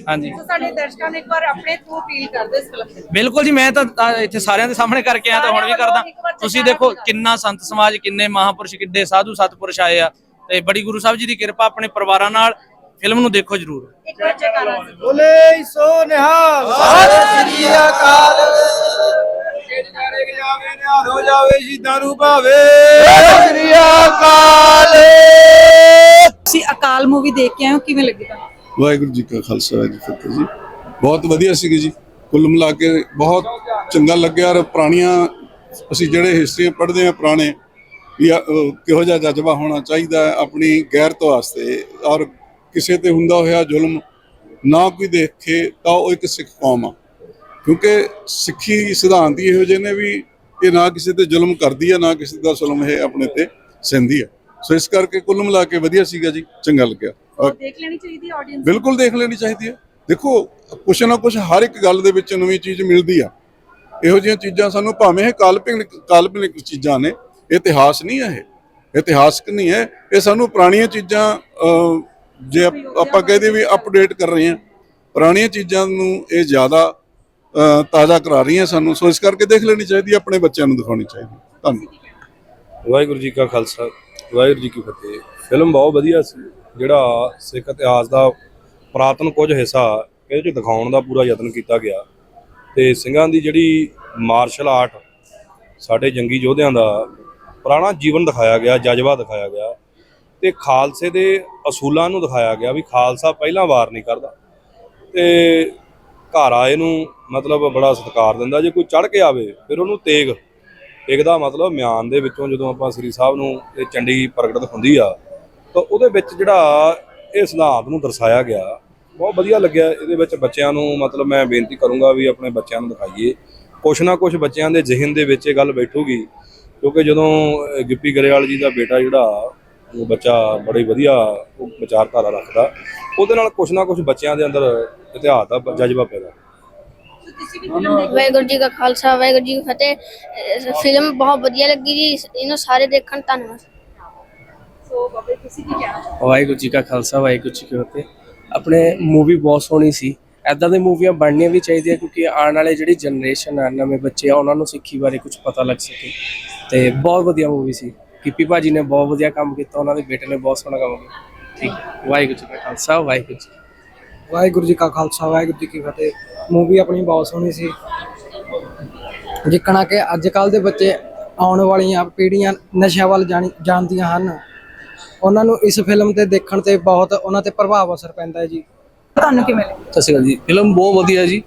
ਹਾਂਜੀ। ਸੋ ਸਾਡੇ ਦਰਸ਼ਕਾਂ ਨੂੰ ਇੱਕ ਵਾਰ ਆਪਣੇ ਥਰੂ ਫੀਲ ਕਰਦੇ ਇਸ ਫਿਲਮ ਦੇ ਬਿਲਕੁਲ ਜੀ ਮੈਂ ਤਾਂ ਤਾਂ ਇੱਥੇ ਸਾਰਿਆਂ ਦੇ ਸਾਹਮਣੇ ਕਰਕੇ ਆਇਆ ਤਾਂ ਹੁਣ ਵੀ ਕਰਦਾ। ਤੁਸੀਂ ਦੇਖੋ ਕਿੰਨਾ ਸੰਤ ਸਮਾਜ ਕਿੰਨੇ ਮਹਾਪੁਰਸ਼ ਕਿੱਡੇ ਸਾਧੂ ਸਤਪੁਰਸ਼ ਆਏ ਆ। ਤੇ ਬੜੀ ਗੁਰੂ ਸਾਹਿਬ ਜੀ ਦੀ ਕਿਰਪਾ ਆਪਣੇ ਪਰਿਵਾਰਾਂ ਨਾਲ ਫਿਲਮ ਨੂੰ ਦੇਖੋ ਜਰੂਰ। ਇੱਕ ਵਾਰ ਜੈਕਾਰਾ ਬੋਲੇ ਸੋ ਨਿਹਾਲ। ਸਤਿ ਸ੍ਰੀ ਅਕਾਲ। ਹੋ ਜਾਵੇ ਜੀ ਦਾਰੂ ਭਾਵੇ। ਸਤਿ ਸ੍ਰੀ ਅਕਾਲ। ਤੁਸੀਂ ਅਕਾਲ ਮੂਵੀ ਦੇਖ ਕੇ ਆਏ ਹੋ ਕਿਵੇਂ ਲੱਗੀ ਤੁਹਾਨੂੰ? ਵਾਹਿਗੁਰੂ ਜੀ ਕਾ ਖਾਲਸਾ ਜੀ ਫਤਿਹ ਜੀ। ਬਹੁਤ ਵਧੀਆ ਸੀਗੀ ਜੀ। ਕੁੱਲ ਮਿਲਾ ਕੇ ਬਹੁਤ ਚੰਗਾ ਲੱਗਿਆ ਔਰ ਪੁਰਾਣੀਆਂ ਅਸੀਂ ਜਿਹੜੇ ਹਿਸਟਰੀ ਪੜ੍ਹਦੇ ਆ ਪੁਰਾਣੇ ਵੀ ਆ, ਅਹ, ਕਿਹੋ ਜਿਹਾ ਜਜ਼ਬਾ ਹੋਣਾ ਚਾਹੀਦਾ ਹੈ ਆਪਣੀ ਗੈਰਤ ਵਾਸਤੇ। ਔਰ ਕਿਸੇ ਤੇ ਹੁੰਦਾ ਹੋਇਆ ਜ਼ੁਲਮ ਨਾ ਕੋਈ ਦੇਖੇ ਤਾਂ ਉਹ ਇੱਕ ਸਿੱਖ ਕੌਮ ਆ। ਕਿਉਂਕਿ ਸਿੱਖੀ ਸਿਧਾਂਤ ਹੀ ਇਹੋ ਜਿਹੇ ਨੇ ਵੀ ਇਹ ਨਾ ਕਿਸੇ ਤੇ ਜ਼ੁਲਮ ਕਰਦੀ ਹੈ ਨਾ ਕਿਸੇ ਦਾ ਜ਼ੁਲਮ ਇਹ ਆਪਣੇ ਤੇ ਸਹਿੰਦੀ ਹੈ ਸੋ ਇਸ ਕਰਕੇ ਕੁੱਲ ਮਿਲਾ ਕੇ ਵਧੀਆ ਸੀਗਾ ਜੀ ਚੰਗਾ ਲੱਗਿਆ। ਦੇਖ ਲੈਣੀ ਚਾਹੀਦੀ ਆਡੀਅנס ਬਿਲਕੁਲ ਦੇਖ ਲੈਣੀ ਚਾਹੀਦੀ ਹੈ। ਦੇਖੋ ਕੁਛ ਨਾ ਕੁਛ ਹਰ ਇੱਕ ਗੱਲ ਦੇ ਵਿੱਚ ਨਵੀਂ ਚੀਜ਼ ਮਿਲਦੀ ਆ। ਇਹੋ ਜਿਹੀਆਂ ਚੀਜ਼ਾਂ ਸਾਨੂੰ ਭਾਵੇਂ ਇਹ ਕਾਲਪਨਿਕ ਕਾਲਪਨਿਕ ਚੀਜ਼ਾਂ ਨੇ ਇਤਿਹਾਸ ਨਹੀਂ ਹੈ ਇਹ। ਇਤਿਹਾਸਕ ਨਹੀਂ ਹੈ। ਇਹ ਸਾਨੂੰ ਪੁਰਾਣੀਆਂ ਚੀਜ਼ਾਂ ਜੇ ਆਪ- ਕਹਦੇ ਵੀ ਅਪਡੇਟ ਕਰ ਰਹੇ ਹਾਂ। ਪੁਰਾਣੀਆਂ ਚੀਜ਼ਾਂ ਨੂੰ ਇਹ ਜ਼ਿਆਦਾ ਅਹ, ਤਾਜ਼ਾ ਕਰਾ ਰਹੀਆਂ ਸਾਨੂੰ। ਸੋ ਇਸ ਕਰਕੇ ਦੇਖ ਲੈਣੀ ਚਾਹੀਦੀ ਹੈ ਆਪਣੇ ਬੱਚਿਆਂ ਨੂੰ ਦਿਖਾਉਣੀ ਚਾਹੀਦੀ ਹੈ। ਧੰਨਵਾਦ। ਵਾਹਿਗੁਰੂ ਜੀ ਕਾ ਖਾਲਸਾ। ਵਾਹਿਗੁਰੂ ਜੀ ਕੀ ਫਤਿਹ। ਫਿਲਮ ਬਹੁਤ ਵਧੀਆ ਸੀ। ਜਿਹੜਾ ਸਿੱਖ ਇਤਿਹਾਸ ਦਾ ਪੁਰਾਤਨ ਕੁਝ ਹਿੱਸਾ, ਇਹਦੇ ਚ ਦਿਖਾਉਣ ਦਾ ਪੂਰਾ ਯਤਨ ਕੀਤਾ ਗਿਆ। ਤੇ ਸਿੰਘਾਂ ਦੀ ਜਿਹੜੀ ਮਾਰਸ਼ਲ ਆਰਟ ਸਾਡੇ ਜੰਗੀ ਯੋਧਿਆਂ ਦਾ ਪੁਰਾਣਾ ਜੀਵਨ ਦਿਖਾਇਆ ਗਿਆ, ਜਜ਼ਬਾ ਦਿਖਾਇਆ ਗਿਆ। ਤੇ ਖਾਲਸੇ ਦੇ ਅਸੂਲਾਂ ਨੂੰ ਦਿਖਾਇਆ ਗਿਆ ਵੀ ਖਾਲਸਾ ਪਹਿਲਾਂ ਵਾਰ ਨਹੀਂ ਕਰਦਾ। ਤੇ ਘਰ ਆਏ ਨੂੰ ਮਤਲਬ ਬੜਾ ਸਤਿਕਾਰ ਦਿੰਦਾ, ਜੇ ਕੋਈ ਚੜ ਕੇ ਆਵੇ, ਫਿਰ ਉਹਨੂੰ ਤੇਗ ਇੱਕ ਦਾ ਮਤਲਬ ਮਿਆਨ ਦੇ ਵਿੱਚੋਂ ਜਦੋਂ ਆਪਾਂ ਸ੍ਰੀ ਸਾਹਿਬ ਨੂੰ ਇਹ ਚੰਡੀ ਪ੍ਰਗਟ ਹੁੰਦੀ ਆ, ਤਾਂ ਉਹਦੇ ਵਿੱਚ ਜਿਹੜਾ ਇਹ ਸਿਧਾਂਤ ਨੂੰ ਦਰਸਾਇਆ ਗਿਆ, ਬਹੁਤ ਵਧੀਆ ਲੱਗਿਆ। ਇਹਦੇ ਵਿੱਚ ਬੱਚਿਆਂ ਨੂੰ ਮਤਲਬ ਮੈਂ ਬੇਨਤੀ ਕਰੂੰਗਾ ਵੀ ਆਪਣੇ ਬੱਚਿਆਂ ਨੂੰ ਦਿਖਾਈਏ। ਕੁਛ ਨਾ ਕੁਛ ਬੱਚਿਆਂ ਦੇ ਜ਼ਿਹਨ ਦੇ ਵਿੱਚ ਇਹ ਗੱਲ ਬੈਠੂਗੀ, ਕਿਉਂਕਿ ਜਦੋਂ ਗਿੱਪੀ ਗਰੇਵਾਲ ਜੀ ਦਾ ਬੇਟਾ ਜਿਹੜਾ, ਉਹ ਬੱਚਾ ਬੜੀ ਵਧੀਆ ਵਿਚਾਰਧਾਰਾ ਰੱਖਦਾ, ਉਹਦੇ ਨਾਲ ਕੁਛ ਨਾ ਕੁਛ ਬੱਚਿਆਂ ਦੇ ਅੰਦਰ ਇਤਿਹਾਸ ਦਾ ਜਜ਼ਬਾ ਪੈਦਾ। ਵਾਹਿਗੁਰੂ ਜੀ ਕਾ ਖਾਲਸਾ ਵਾਹਿਗੁਰੂ ਜੀ ਕੀ ਫਤਿਹ। ਫਿਲਮ ਬਹੁਤ ਵਧੀਆ ਲੱਗੀ ਜੀ। ਇਹਨੂੰ ਸਾਰੇ ਦੇਖਣ ਧੰਨਵਾਦ। ਵਾਹਿਗੁਰੂ ਜੀ ਕਾ ਖਾਲਸਾ ਵਾਹਿਗੁਰੂ ਜੀ ਕੀ ਫਤਿਹ। ਆਪਣੇ ਮੂਵੀ ਬਹੁਤ ਸੋਹਣੀ ਸੀ। ਐਦਾਂ ਦੀ ਮੂਵੀਆਂ ਬਣਨੀਆਂ ਵੀ ਚਾਹੀਦੀਆਂ ਕਿਉਂਕਿ ਆਉਣ ਵਾਲੇ ਜਿਹੜੀ ਜਨਰੇਸ਼ਨ ਆ ਨਵੇਂ ਬੱਚੇ ਆ ਉਹਨਾਂ ਨੂੰ ਸਿੱਖੀ ਬਾਰੇ ਕੁਝ ਪਤਾ ਲੱਗ ਸਕੇ। ਤੇ ਬਹੁਤ ਵਧੀਆ ਮੂਵੀ ਸੀ। ਕਿਪੀ ਭਾਜੀ ਨੇ ਬਹੁਤ ਵਧੀਆ ਕੰਮ ਕੀਤਾ ਉਹਨਾਂ ਦੇ ਬੇਟੇ ਨੇ ਬਹੁਤ ਸੋਹਣਾ ਕੰਮ ਕੀਤਾ। ਠੀਕ। ਵਾਹਿਗੁਰੂ ਜੀ ਕਾ ਖਾਲਸਾ ਵਾਹਿਗੁਰੂ ਜੀ ਵਾਹਿਗੁਰੂ ਜੀ ਕਾ ਖਾਲਸਾ ਵਾਹਿਗੁਰੂ ਜੀ ਕੀ ਫਤਿਹ। ਮੂਵੀ ਆਪਣੀ ਬਹੁਤ ਸੋਹਣੀ ਸੀ। ਜਿੱਕਣਾ ਕਿ ਅੱਜ ਕੱਲ ਦੇ ਬੱਚੇ ਆਉਣ ਵਾਲੀਆਂ ਪੀੜ੍ਹੀਆਂ ਨਸ਼ਿਆਂ ਵੱਲ ਜਾਂਦੀਆਂ ਹਨ। ਉਹਨਾਂ ਨੂੰ ਇਸ ਫਿਲਮ ਤੇ ਦੇਖਣ ਤੇ ਬਹੁਤ ਉਹਨਾਂ ਤੇ ਪ੍ਰਭਾਵ ਅਸਰ ਪੈਂਦਾ ਹੈ ਜੀ। ਤੁਹਾਨੂੰ ਕਿਵੇਂ ਲੱਗੀ? ਸਤਿ ਸ਼੍ਰੀ ਅਕਾਲ ਜੀ। ਫਿਲਮ ਬਹੁਤ ਵਧੀਆ ਜੀ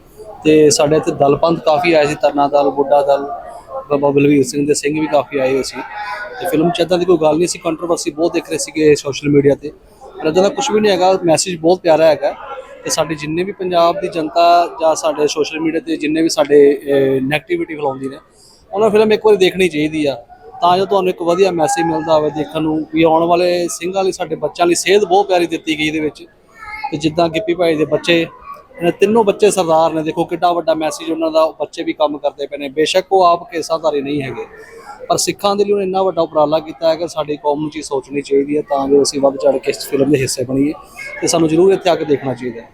ਤੇ ਸਾਡੇ ਇੱਥੇ ਦਲਪੰਥ ਕਾਫੀ ਆਏ ਸੀ ਤਰਨਾ ਦਲ ਬੁੱਢਾ ਦਲ ਬਾਬਾ ਬਲਵੀਰ ਸਿੰਘ ਦੇ ਸਿੰਘ ਵੀ ਕਾਫੀ ਆਏ ਹੋਏ ਸੀ। ਤੇ ਫਿਲਮ 'ਚ ਏਦਾਂ ਦੀ ਕੋਈ ਗੱਲ ਨਹੀਂ ਸੀ ਕੰਟਰੋਵਰਸੀ ਬਹੁਤ ਦੇਖ ਰਹੇ ਸੀਗੇ ਸੋਸ਼ਲ ਮੀਡੀਆ ਤੇ। ਪਰ ਏਦਾਂ ਦਾ ਕੁਝ ਵੀ ਨਹੀਂ ਹੈਗਾ ਮੈਸੇਜ ਬਹੁਤ ਪਿਆਰਾ ਹੈਗਾ। ਤੇ ਸਾਡੇ ਜਿੰਨੇ ਵੀ ਪੰਜਾਬ ਦੀ ਜਨਤਾ ਜਾਂ ਸਾਡੇ ਸੋਸ਼ਲ ਮੀਡੀਆ ਤੇ ਜਿੰਨੇ ਵੀ ਸਾਡੇ ਨੈਗੇਟਿਵਿਟੀ ਫੈਲਾਉਂਦੀ ਨੇ, ਉਹਨਾਂ ਫਿਲਮ ਇੱਕ ਵਾਰੀ ਦੇਖਣੀ ਚਾਹੀਦੀ ਆ। ਤਾਂ ਜੋ ਤੁਹਾਨੂੰ ਇੱਕ ਵਧੀਆ ਮੈਸੇਜ ਮਿਲਦਾ ਹੋਵੇ ਦੇਖਣ ਨੂੰ ਵੀ ਆਉਣ ਵਾਲੇ ਸਿੰਘਾਂ ਲਈ, ਸਾਡੇ ਬੱਚਿਆਂ ਲਈ ਸੇਧ ਬਹੁਤ ਪਿਆਰੀ ਦਿੱਤੀ ਗਈ ਇਹਦੇ ਵਿੱਚ। ਤੇ ਜਿੱਦਾਂ ਗਿੱਪੀ ਭਾਈ ਦੇ ਬੱਚੇ, ਇਹਨਾਂ ਤਿੰਨੋਂ ਬੱਚੇ ਸਰਦਾਰ ਨੇ, ਦੇਖੋ ਕਿੱਡਾ ਵੱਡਾ ਮੈਸੇਜ ਉਹਨਾਂ ਦਾ ਬੱਚੇ ਵੀ ਕੰਮ ਕਰਦੇ ਪਏ ਨੇ। ਬੇਸ਼ੱਕ ਉਹ ਆਪ ਕੇਸਾਧਾਰੀ ਨਹੀਂ ਹੈਗੇ। ਪਰ ਸਿੱਖਾਂ ਦੇ ਲਈ ਉਹਨੇ ਇੰਨਾ ਵੱਡਾ ਉਪਰਾਲਾ ਕੀਤਾ ਹੈ ਕਿ ਸਾਡੀ ਕੌਮ ਨੂੰ ਚੀਜ਼ ਸੋਚਣੀ ਚਾਹੀਦੀ ਹੈ ਤਾਂ ਜੋ ਅਸੀਂ ਵੱਧ ਚੜ੍ਹ ਕੇ ਇਸ ਫਿਲਮ ਦੇ ਹਿੱਸੇ ਬਣੀਏ ਤੇ ਸਾਨੂੰ ਜ਼ਰੂਰ ਇੱਥੇ ਆ ਕੇ ਦੇਖਣਾ ਚਾਹੀਦਾ ਹੈ।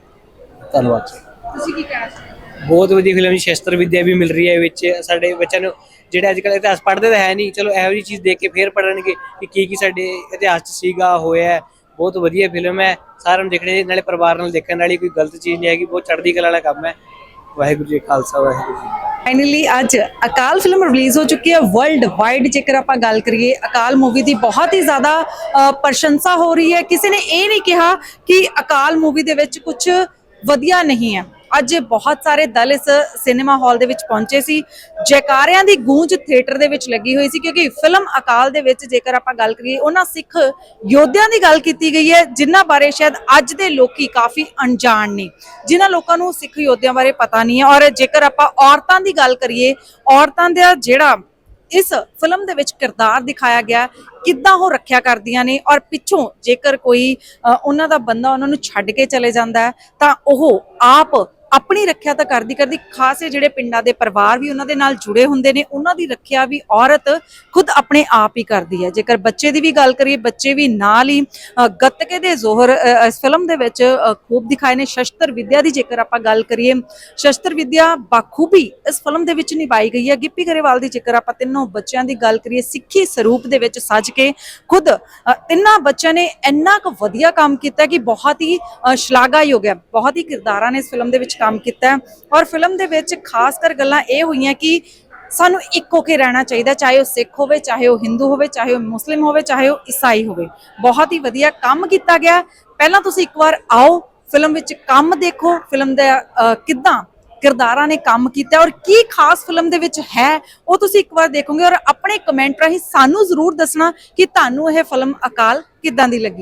ਧੰਨਵਾਦ ਜੀ। ਤੁਸੀਂ ਕੀ ਕਹਿਣਾ ਬਹੁਤ ਵਧੀਆ ਫਿਲਮ ਜੀ ਸ਼ਸਤਰ ਵਿਦਿਆ ਵੀ ਮਿਲ ਰਹੀ ਹੈ ਵਿੱਚ। ਸਾਡੇ ਬੱਚਿਆਂ ਨੂੰ ਜਿਹੜੇ ਅੱਜ ਕੱਲ੍ਹ ਇਤਿਹਾਸ ਪੜ੍ਹਦੇ ਤਾਂ ਹੈ ਨਹੀਂ ਚਲੋ ਇਹੋ ਜਿਹੀ ਚੀਜ਼ ਦੇਖ ਕੇ ਫੇਰ ਪੜ੍ਹਨਗੇ ਕਿ ਕੀ ਕੀ ਸਾਡੇ ਇਤਿਹਾਸ 'ਚ ਸੀਗਾ ਹੋਇਆ ਹੈ। ਬਹੁਤ ਵਧੀਆ ਫਿਲਮ ਹੈ ਸਾਰਿਆਂ ਨੂੰ ਦੇਖਣੀ ਚਾਹੀਦੀ, ਨਾਲੇ ਪਰਿਵਾਰ ਨਾਲ ਦੇਖਣ ਵਾਲੀ ਕੋਈ ਗਲਤ ਚੀਜ਼ ਨਹੀਂ ਹੈਗੀ ਬਹੁਤ ਚੜ੍ਹਦੀ ਕਲਾ ਵਾਲਾ ਕੰਮ ਹੈ। ਵਾਹਿਗੁਰੂ ਜੀ ਖਾਲਸਾ ਵਾਹਿਗੁਰੂ ਜੀ ਫਾਈਨਲੀ ਅੱਜ ਅਕਾਲ ਫਿਲਮ ਰਿਲੀਜ਼ ਹੋ ਚੁੱਕੀ ਹੈ ਵਰਲਡ ਵਾਈਡ ਜੇਕਰ ਆਪਾਂ ਗੱਲ ਕਰੀਏ ਅਕਾਲ ਮੂਵੀ ਦੀ ਬਹੁਤ ਹੀ ਜ਼ਿਆਦਾ ਅ, ਪ੍ਰਸ਼ੰਸਾ ਹੋ ਰਹੀ ਹੈ। ਕਿਸੇ ਨੇ ਇਹ ਨਹੀਂ ਕਿਹਾ ਕਿ ਅਕਾਲ ਮੂਵੀ ਦੇ ਵਿੱਚ ਕੁਝ ਵਧੀਆ ਨਹੀਂ ਹੈ। ਅੱਜ ਬਹੁਤ ਸਾਰੇ ਦਲ ਇਸ ਸਿਨੇਮਾ ਹਾਲ ਦੇ ਵਿੱਚ ਪਹੁੰਚੇ ਸੀ। ਜੈਕਾਰਿਆਂ ਦੀ ਗੂੰਜ ਥੀਏਟਰ ਦੇ ਵਿੱਚ ਲੱਗੀ ਹੋਈ ਸੀ ਕਿਉਂਕਿ ਫਿਲਮ ਅਕਾਲ ਦੇ ਵਿੱਚ ਜੇਕਰ ਆਪਾਂ ਗੱਲ ਕਰੀਏ, ਉਹਨਾਂ ਸਿੱਖ ਯੋਧਿਆਂ ਦੀ ਗੱਲ ਕੀਤੀ ਗਈ ਹੈ, ਜਿਨ੍ਹਾਂ ਬਾਰੇ ਸ਼ਾਇਦ ਅੱਜ ਦੇ ਲੋਕੀ ਕਾਫੀ ਅਣਜਾਣ ਨੇ, ਜਿਨ੍ਹਾਂ ਲੋਕਾਂ ਨੂੰ ਸਿੱਖ ਯੋਧਿਆਂ ਬਾਰੇ ਪਤਾ ਨਹੀਂ ਹੈ। ਔਰ ਜੇਕਰ ਆਪਾਂ ਔਰਤਾਂ ਦੀ ਗੱਲ ਕਰੀਏ, ਔਰਤਾਂ ਦਾ ਜਿਹੜਾ ਇਸ ਫਿਲਮ ਦੇ ਵਿੱਚ ਕਿਰਦਾਰ ਦਿਖਾਇਆ ਗਿਆ ਕਿੱਦਾਂ ਉਹ ਰੱਖਿਆ ਕਰਦੀਆਂ ਨੇ, ਔਰ ਪਿੱਛੋਂ ਜੇਕਰ ਕੋਈ ਉਹਨਾਂ ਦਾ ਬੰਦਾ ਉਹਨਾਂ ਨੂੰ ਛੱਡ ਕੇ ਚਲੇ ਜਾਂਦਾ ਤਾਂ ਉਹ ਆਪ ਆਪਣੀ ਰੱਖਿਆ ਤਾਂ ਕਰਦੀ ਕਰਦੀ ਖਾਸੇ ਜਿਹੜੇ ਪਿੰਡਾਂ ਦੇ ਪਰਿਵਾਰ ਵੀ ਉਹਨਾਂ ਦੇ ਨਾਲ ਜੁੜੇ ਹੁੰਦੇ ਨੇ, ਉਹਨਾਂ ਦੀ ਰੱਖਿਆ ਵੀ ਔਰਤ ਖੁਦ ਆਪਣੇ ਆਪ ਹੀ ਕਰਦੀ ਹੈ। ਜੇਕਰ ਬੱਚੇ ਦੀ ਵੀ ਗੱਲ ਕਰੀਏ, ਬੱਚੇ ਵੀ ਨਾਲ ਹੀ ਗੱਤਕੇ ਦੇ ਜ਼ੋਹਰ ਇਸ ਫਿਲਮ ਦੇ ਵਿੱਚ ਖੂਬ ਦਿਖਾਏ ਨੇ। ਸ਼ਸਤਰ ਵਿਦਿਆ ਦੀ ਜੇਕਰ ਆਪਾਂ ਗੱਲ ਕਰੀਏ, ਸ਼ਸਤਰ ਵਿਦਿਆ ਬਾਖੂਬੀ ਇਸ ਫਿਲਮ ਦੇ ਵਿੱਚ ਨਿਭਾਈ ਗਈ ਹੈ। ਗਿੱਪੀ ਗਰੇਵਾਲ ਦੀ ਜੇਕਰ ਆਪਾਂ ਤਿੰਨੋਂ ਬੱਚਿਆਂ ਦੀ ਗੱਲ ਕਰੀਏ, ਸਿੱਖੀ ਸਰੂਪ ਦੇ ਵਿੱਚ ਸੱਜ ਕੇ ਖੁਦ ਤਿੰਨਾਂ ਬੱਚਿਆਂ ਨੇ ਇੰਨਾ ਕੁ ਵਧੀਆ ਕੰਮ ਕੀਤਾ ਕਿ ਬਹੁਤ ਹੀ ਸ਼ਲਾਘਾਯੋਗ ਹੈ। ਬਹੁਤ ਹੀ ਕਿਰਦਾਰਾਂ ਨੇ ਇਸ ਫਿਲਮ ਦੇ ਵਿੱਚ ਕੰਮ ਕੀਤਾ ਹੈ। ਔਰ ਫਿਲਮ ਦੇ ਵਿੱਚ ਖਾਸ ਕਰ ਗੱਲਾਂ ਇਹ ਹੋਈਆਂ ਕਿ ਸਾਨੂੰ ਇੱਕ ਹੋ ਕੇ ਰਹਿਣਾ ਚਾਹੀਦਾ ਚਾਹੇ ਉਹ ਸਿੱਖ ਹੋਵੇ ਚਾਹੇ ਉਹ ਹਿੰਦੂ ਹੋਵੇ ਚਾਹੇ ਉਹ ਮੁਸਲਿਮ ਹੋਵੇ ਚਾਹੇ ਉਹ ਈਸਾਈ ਹੋਵੇ। ਬਹੁਤ ਹੀ ਵਧੀਆ ਕੰਮ ਕੀਤਾ ਗਿਆ ਪਹਿਲਾਂ ਤੁਸੀਂ ਇੱਕ ਵਾਰ ਆਓ ਫਿਲਮ ਵਿੱਚ ਕੰਮ ਦੇਖੋ। ਫਿਲਮ ਦਾ ਅ, ਕਿੱਦਾਂ ਕਿਰਦਾਰਾਂ ਨੇ ਕੰਮ ਕੀਤਾ ਔਰ ਕੀ ਖਾਸ ਫਿਲਮ ਦੇ ਵਿੱਚ ਹੈ ਉਹ ਤੁਸੀਂ ਇੱਕ ਵਾਰ ਦੇਖੋਗੇ। ਔਰ ਆਪਣੇ ਕਮੈਂਟ ਰਾਹੀਂ ਸਾਨੂੰ ਜ਼ਰੂਰ ਦੱਸਣਾ ਕਿ ਤੁਹਾਨੂੰ ਇਹ ਫਿਲਮ ਅਕਾਲ ਕਿੱਦਾਂ ਦੀ ਲੱਗੀ।